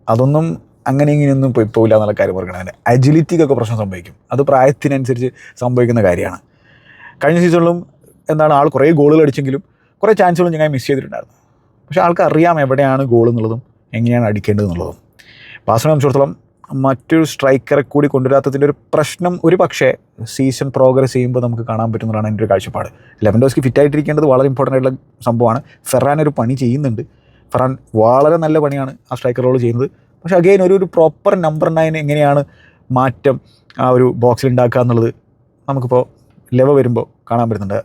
അതൊന്നും അങ്ങനെ ഇങ്ങനെയൊന്നും പോയി പോകില്ല എന്നുള്ള കാര്യം അതിന്റെ അജിലിറ്റിക്കൊക്കെ പ്രശ്നം സംഭവിക്കും. അത് പ്രായത്തിനനുസരിച്ച് സംഭവിക്കുന്ന കാര്യമാണ്. കഴിഞ്ഞ സീസണിലും എന്താണ് ആൾ കുറേ ഗോളുകൾ അടിച്ചെങ്കിലും കുറേ ചാൻസുകളും ഞങ്ങൾ മിസ് ചെയ്തിട്ടുണ്ടായിരുന്നു. പക്ഷേ ആൾക്ക് അറിയാം എവിടെയാണ് ഗോൾ എന്നുള്ളതും എങ്ങനെയാണ് അടിക്കേണ്ടത് എന്നുള്ളതും. ബാസിനെ സംബന്ധിച്ചിടത്തോളം മറ്റൊരു സ്ട്രൈക്കറെ കൂടി കൊണ്ടുവരാത്തതിന്റെ ഒരു പ്രശ്നം ഒരു പക്ഷേ സീസൺ പ്രോഗ്രസ് ചെയ്യുമ്പോൾ നമുക്ക് കാണാൻ പറ്റുന്നതാണ് എന്റെ ഒരു കാഴ്ചപ്പാട്. ലെവൻ ഡോസ്ക്ക് ഫിറ്റായിട്ടിരിക്കേണ്ടത് വളരെ ഇമ്പോർട്ടന്റ് ആയിട്ടുള്ള സംഭവമാണ്. ഫെറാൻ ഒരു പണി ചെയ്യുന്നുണ്ട്. ഫെറാൻ വളരെ നല്ല പണിയാണ് ആ സ്ട്രൈക്കർ റോൾ ചെയ്യുന്നത്. പക്ഷേ അഗെയിൻ ഒരു ഒരു പ്രോപ്പർ നമ്പർ നയൻ എങ്ങനെയാണ് മാറ്റം ആ ഒരു ബോക്സിൽ ഉണ്ടാക്കുക എന്നുള്ളത് നമുക്കിപ്പോൾ ലെവ വരുമ്പോൾ കാണാൻ പറ്റുന്നുണ്ട്.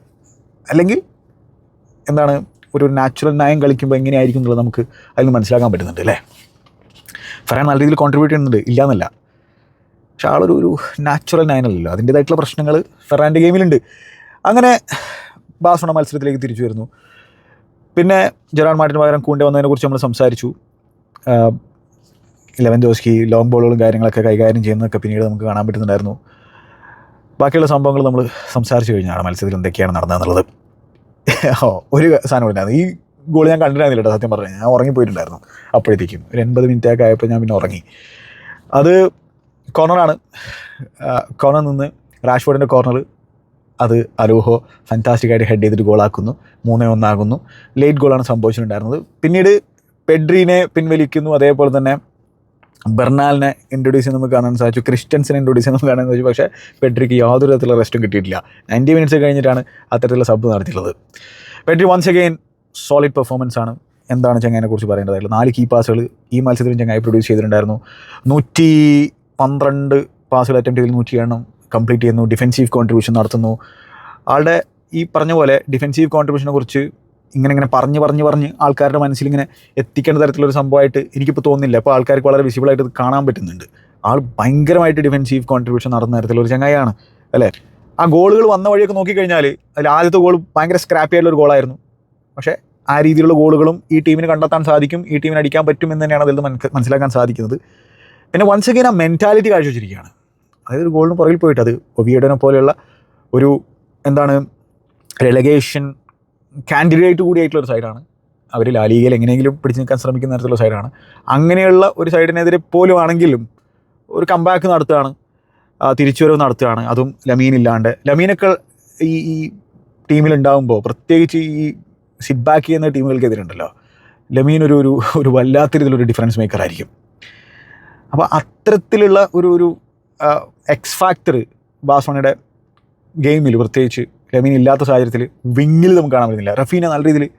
അല്ലെങ്കിൽ എന്താണ് ഒരു നാച്ചുറൽ നയം കളിക്കുമ്പോൾ എങ്ങനെയായിരിക്കും എന്നുള്ളത് നമുക്ക് അതിൽ നിന്ന് മനസ്സിലാക്കാൻ പറ്റുന്നുണ്ട് അല്ലേ? ഫെറാൻ നല്ല രീതിയിൽ കോൺട്രിബ്യൂട്ട് ചെയ്യുന്നുണ്ട്. ഇല്ലയെന്നല്ല പക്ഷെ ആളൊരു ഒരു നാച്ചുറൽ നയനല്ലല്ലോ അതിന്റേതായിട്ടുള്ള പ്രശ്നങ്ങൾ ഫെറാന്റെ ഗെയിമിലുണ്ട് അങ്ങനെ ബാസോണ മത്സരത്തിലേക്ക് തിരിച്ചു വരുന്നു. പിന്നെ ജെറാൻ മാർട്ടിന് പകരം കൂണ്ടെ വന്നതിനെക്കുറിച്ച് നമ്മൾ സംസാരിച്ചു. ഇലവൻ ജോസ്കി ലോങ് ബോളുകളും കാര്യങ്ങളൊക്കെ കൈകാര്യം ചെയ്യുന്നതൊക്കെ പിന്നീട് നമുക്ക് കാണാൻ പറ്റുന്നുണ്ടായിരുന്നു. ബാക്കിയുള്ള സംഭവങ്ങൾ നമ്മൾ സംസാരിച്ചു കഴിഞ്ഞാണ് മത്സരത്തിൽ എന്തൊക്കെയാണ് നടന്നതെന്നുള്ളത്. ഓ ഒരു സാധനം ഉണ്ടായിരുന്നു. ഈ ഗോൾ ഞാൻ കണ്ടിരുന്നില്ല കേട്ടോ സത്യം പറഞ്ഞു ഞാൻ ഉറങ്ങിപ്പോയിട്ടുണ്ടായിരുന്നു അപ്പോഴത്തേക്കും. ഒരു എൺപത് മിനിറ്റ് ഒക്കെ ആയപ്പോൾ ഞാൻ പിന്നെ ഉറങ്ങി. അത് കോർണറാണ് കോർണർ നിന്ന് റാഷ്ഫോർഡിന്റെ കോർണർ അത് അലോഹോ ഫാന്റാസ്റ്റിക്കായിട്ട് ഹെഡ് ചെയ്തിട്ട് ഗോളാക്കുന്നു മൂന്നേ ഒന്നാകുന്നു. ലേറ്റ് ഗോളാണ് സംഭവിച്ചിട്ടുണ്ടായിരുന്നത്. പിന്നീട് പെഡ്രീനെ പിൻവലിക്കുന്നു. അതേപോലെ തന്നെ ബെർണാലിനെ ഇൻട്രൊഡ്യൂസ് ചെയ്യുന്ന നമുക്ക് കാണാൻ സാധിച്ചു. ക്രിസ്ത്യൻസിനെ ഇൻട്രൊഡ്യൂസ് ചെയ്യുന്ന നമുക്ക് കാണാൻ സാധിച്ചു. പക്ഷേ പെട്രിക്ക് യാതൊരു തരത്തിലുള്ള റെസ്റ്റും കിട്ടിയിട്ടില്ല. നയന്റി മിനിറ്റ്സ് കഴിഞ്ഞിട്ടാണ് അത്തരത്തിലുള്ള സബ് നടത്തിയിട്ടുള്ളത്. Pedri once again solid performance ആണ്. എന്താണ് ചങ്ങാനെ കുറിച്ച് പറയേണ്ടതായിട്ടുള്ളത് നാല് കീ പാസുകൾ ഈ മത്സരത്തിലും ചങ്ങായി പ്രൊഡ്യൂസ് ചെയ്തിട്ടുണ്ടായിരുന്നു. നൂറ്റി പന്ത്രണ്ട് പാസുകൾ അറ്റംപ്റ്റ് ചെയ്ത് നൂറ്റി എണ്ണം കംപ്ലീറ്റ് ചെയ്യുന്നു. ഡിഫെൻസീവ് കോൺട്രിബ്യൂഷൻ നടത്തുന്നു. ആളുടെ ഈ പറഞ്ഞ പോലെ ഡിഫെൻസീവ് കോൺട്രിബ്യൂഷനെ കുറിച്ച് ഇങ്ങനെ ഇങ്ങനെ പറഞ്ഞ് പറഞ്ഞ് പറഞ്ഞ് ആൾക്കാരുടെ മനസ്സിൽ ഇങ്ങനെ എത്തിക്കേണ്ട തരത്തിലൊരു സംഭവമായിട്ട് എനിക്കിപ്പോൾ തോന്നുന്നില്ല. അപ്പോൾ ആൾക്കാർക്ക് വളരെ വിസിബിളായിട്ട് കാണാൻ പറ്റുന്നുണ്ട്. ആൾ ഭയങ്കരമായിട്ട് ഡിഫെൻസീവ് കോൺട്രിബ്യൂഷൻ നടത്തുന്ന തരത്തിലൊരു ചങ്ങായാണ് അല്ലേ? ആ ഗോളുകൾ വന്ന വഴിയൊക്കെ നോക്കിക്കഴിഞ്ഞാൽ അതിൽ ആദ്യത്തെ ഗോൾ ഭയങ്കര സ്ക്രാപ്പി ആയിട്ടുള്ള ഒരു ഗോളായിരുന്നു പക്ഷേ ആ രീതിയിലുള്ള ഗോളുകളും ഈ ടീമിന് കണ്ടെത്താൻ സാധിക്കും ഈ ടീമിന് അടിക്കാൻ പറ്റും എന്ന് തന്നെയാണ് അതിൽ നിന്ന് മനസ്സിലാക്കാൻ സാധിക്കുന്നത്. പിന്നെ വൺസ് അഗെയിൻ ആ മെന്റാലിറ്റി കാഴ്ചവെച്ചിരിക്കുകയാണ്. അതായത് ഒരു ഗോളിന് പുറകിൽ പോയിട്ട് അത് ഒവിയഡനെ പോലെയുള്ള ഒരു എന്താണ് റെലഗേഷൻ കാൻഡിഡേറ്റ് കൂടിയായിട്ടുള്ള ഒരു സൈഡാണ് അവർ ലാലികയിൽ എങ്ങനെയെങ്കിലും പിടിച്ചു നിൽക്കാൻ ശ്രമിക്കുന്ന തരത്തിലുള്ള സൈഡാണ് അങ്ങനെയുള്ള ഒരു സൈഡിനെതിരെ പോലും ആണെങ്കിലും ഒരു കമ്പാക്ക് നടത്തുകയാണ്. തിരിച്ചുവരവ് നടത്തുകയാണ്. അതും ലമീൻ ഇല്ലാണ്ട്. ലമീനൊക്കെ ഈ ഈ ടീമിലുണ്ടാകുമ്പോൾ പ്രത്യേകിച്ച് ഈ സിറ്റ് ബാക്ക് ചെയ്യുന്ന ടീമുകൾക്കെതിരുണ്ടല്ലോ ലമീൻ ഒരു ഒരു ഒരു വല്ലാത്ത രീതിയിലൊരു ഡിഫറൻസ് മേക്കർ ആയിരിക്കും. അപ്പോൾ അത്തരത്തിലുള്ള ഒരു ഒരു എക്സ് ഫാക്ടർ ബാസോണയുടെ ഗെയിമിൽ പ്രത്യേകിച്ച് ലമീൻ ഇല്ലാത്ത സാഹചര്യത്തിൽ വിങ്ങിൽ നമുക്ക് കാണാൻ പറ്റുന്നില്ല. റഫീന നല്ല രീതിയിൽ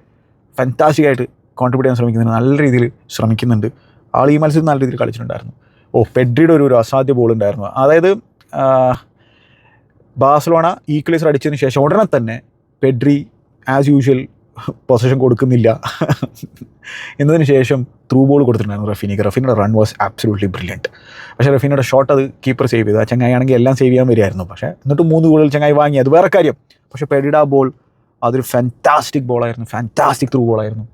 ഫാന്റാസ്റ്റിക്കായിട്ട് കോൺട്രിബ്യൂട്ട് ചെയ്യാൻ ശ്രമിക്കുന്നുണ്ട് നല്ല രീതിയിൽ ശ്രമിക്കുന്നുണ്ട്. ആൾ ഈ മത്സരം നല്ല രീതിയിൽ കളിച്ചിട്ടുണ്ടായിരുന്നു. ഓ പെഡ്രിയുടെ ഒരു ഒരു അസാധ്യ ബോൾ ഉണ്ടായിരുന്നു. അതായത് ബാഴ്സലോണ ഈക്വലൈസർ അടിച്ചതിന് ശേഷം ഉടനെ തന്നെ പെഡ്രി ആസ് യൂഷ്വൽ പൊസിഷൻ കൊടുക്കുന്നില്ല. എന്നതിന് ശേഷം ത്രൂ ബോൾ കൊടുത്തിട്ടുണ്ടായിരുന്നു റഫീനിക്ക് റഫീനയുടെ റൺ വാസ് ആബ്സലൂട്ട്ലി ബ്രില്യന്റ് പക്ഷേ റഫീനയുടെ ഷോട്ട് അത് കീപ്പർ സേവ് ചെയ്തു. ആ ചങ്ങായി ആണെങ്കിൽ എല്ലാം സേവ് ചെയ്യാൻ വരികയായിരുന്നു. പക്ഷേ എന്നിട്ട് മൂന്ന് ഗോളുകൾ ചങ്ങായി വാങ്ങി. അത് വേറെ കാര്യം. പക്ഷേ പെഡിയുടെ ബോൾ അതൊരു ഫാന്റാസ്റ്റിക് ബോളായിരുന്നു ഫാന്റാസ്റ്റിക് ത്രൂ ബോളായിരുന്നു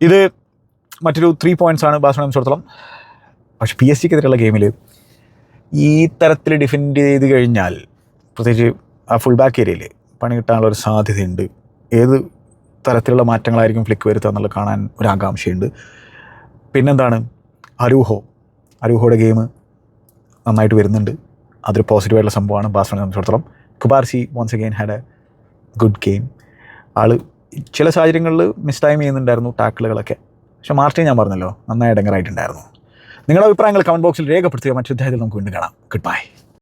ഇത് മറ്റൊരു ത്രീ പോയിന്റ്സ് ആണ് ബാഴ്സലോണയെ സംബന്ധിച്ചിടത്തോളം. പക്ഷേ പി എസ് സിക്കെതിരെയുള്ള ഗെയിമിൽ ഈ തരത്തിൽ ഡിഫെൻഡ് ചെയ്ത് കഴിഞ്ഞാൽ പ്രത്യേകിച്ച് ആ ഫുൾ ബാക്ക് ഏരിയയിൽ പണി കിട്ടാനുള്ള ഒരു സാധ്യതയുണ്ട്. ഏത് തരത്തിലുള്ള മാറ്റങ്ങളായിരിക്കും ഫ്ലിക്ക് വരുത്തുക എന്നുള്ളത് കാണാൻ ഒരു ആകാംക്ഷയുണ്ട്. പിന്നെന്താണ്? അരൂഹോ. അരൂഹോയുടെ ഗെയിം നന്നായിട്ട് വരുന്നുണ്ട്. അതൊരു പോസിറ്റീവായിട്ടുള്ള സംഭവമാണ് ബാസ്മണി സംബന്ധിച്ചിടത്തോളം. Cubarsi once again had a good game ആൾ ചില സാഹചര്യങ്ങളിൽ മിസ് ടൈം ചെയ്യുന്നുണ്ടായിരുന്നു ടാക്കിളുകളൊക്കെ പക്ഷേ മാർട്ടിൻ ഞാൻ പറഞ്ഞല്ലോ നന്നായി ഇടങ്ങറായിട്ടുണ്ടായിരുന്നു. നിങ്ങളുടെ അഭിപ്രായങ്ങൾ കമന്റ് ബോക്സിൽ രേഖപ്പെടുത്തുക. മറ്റൊരു അധ്യായത്തിൽ നമുക്ക് വീണ്ടും കാണാം. Good bye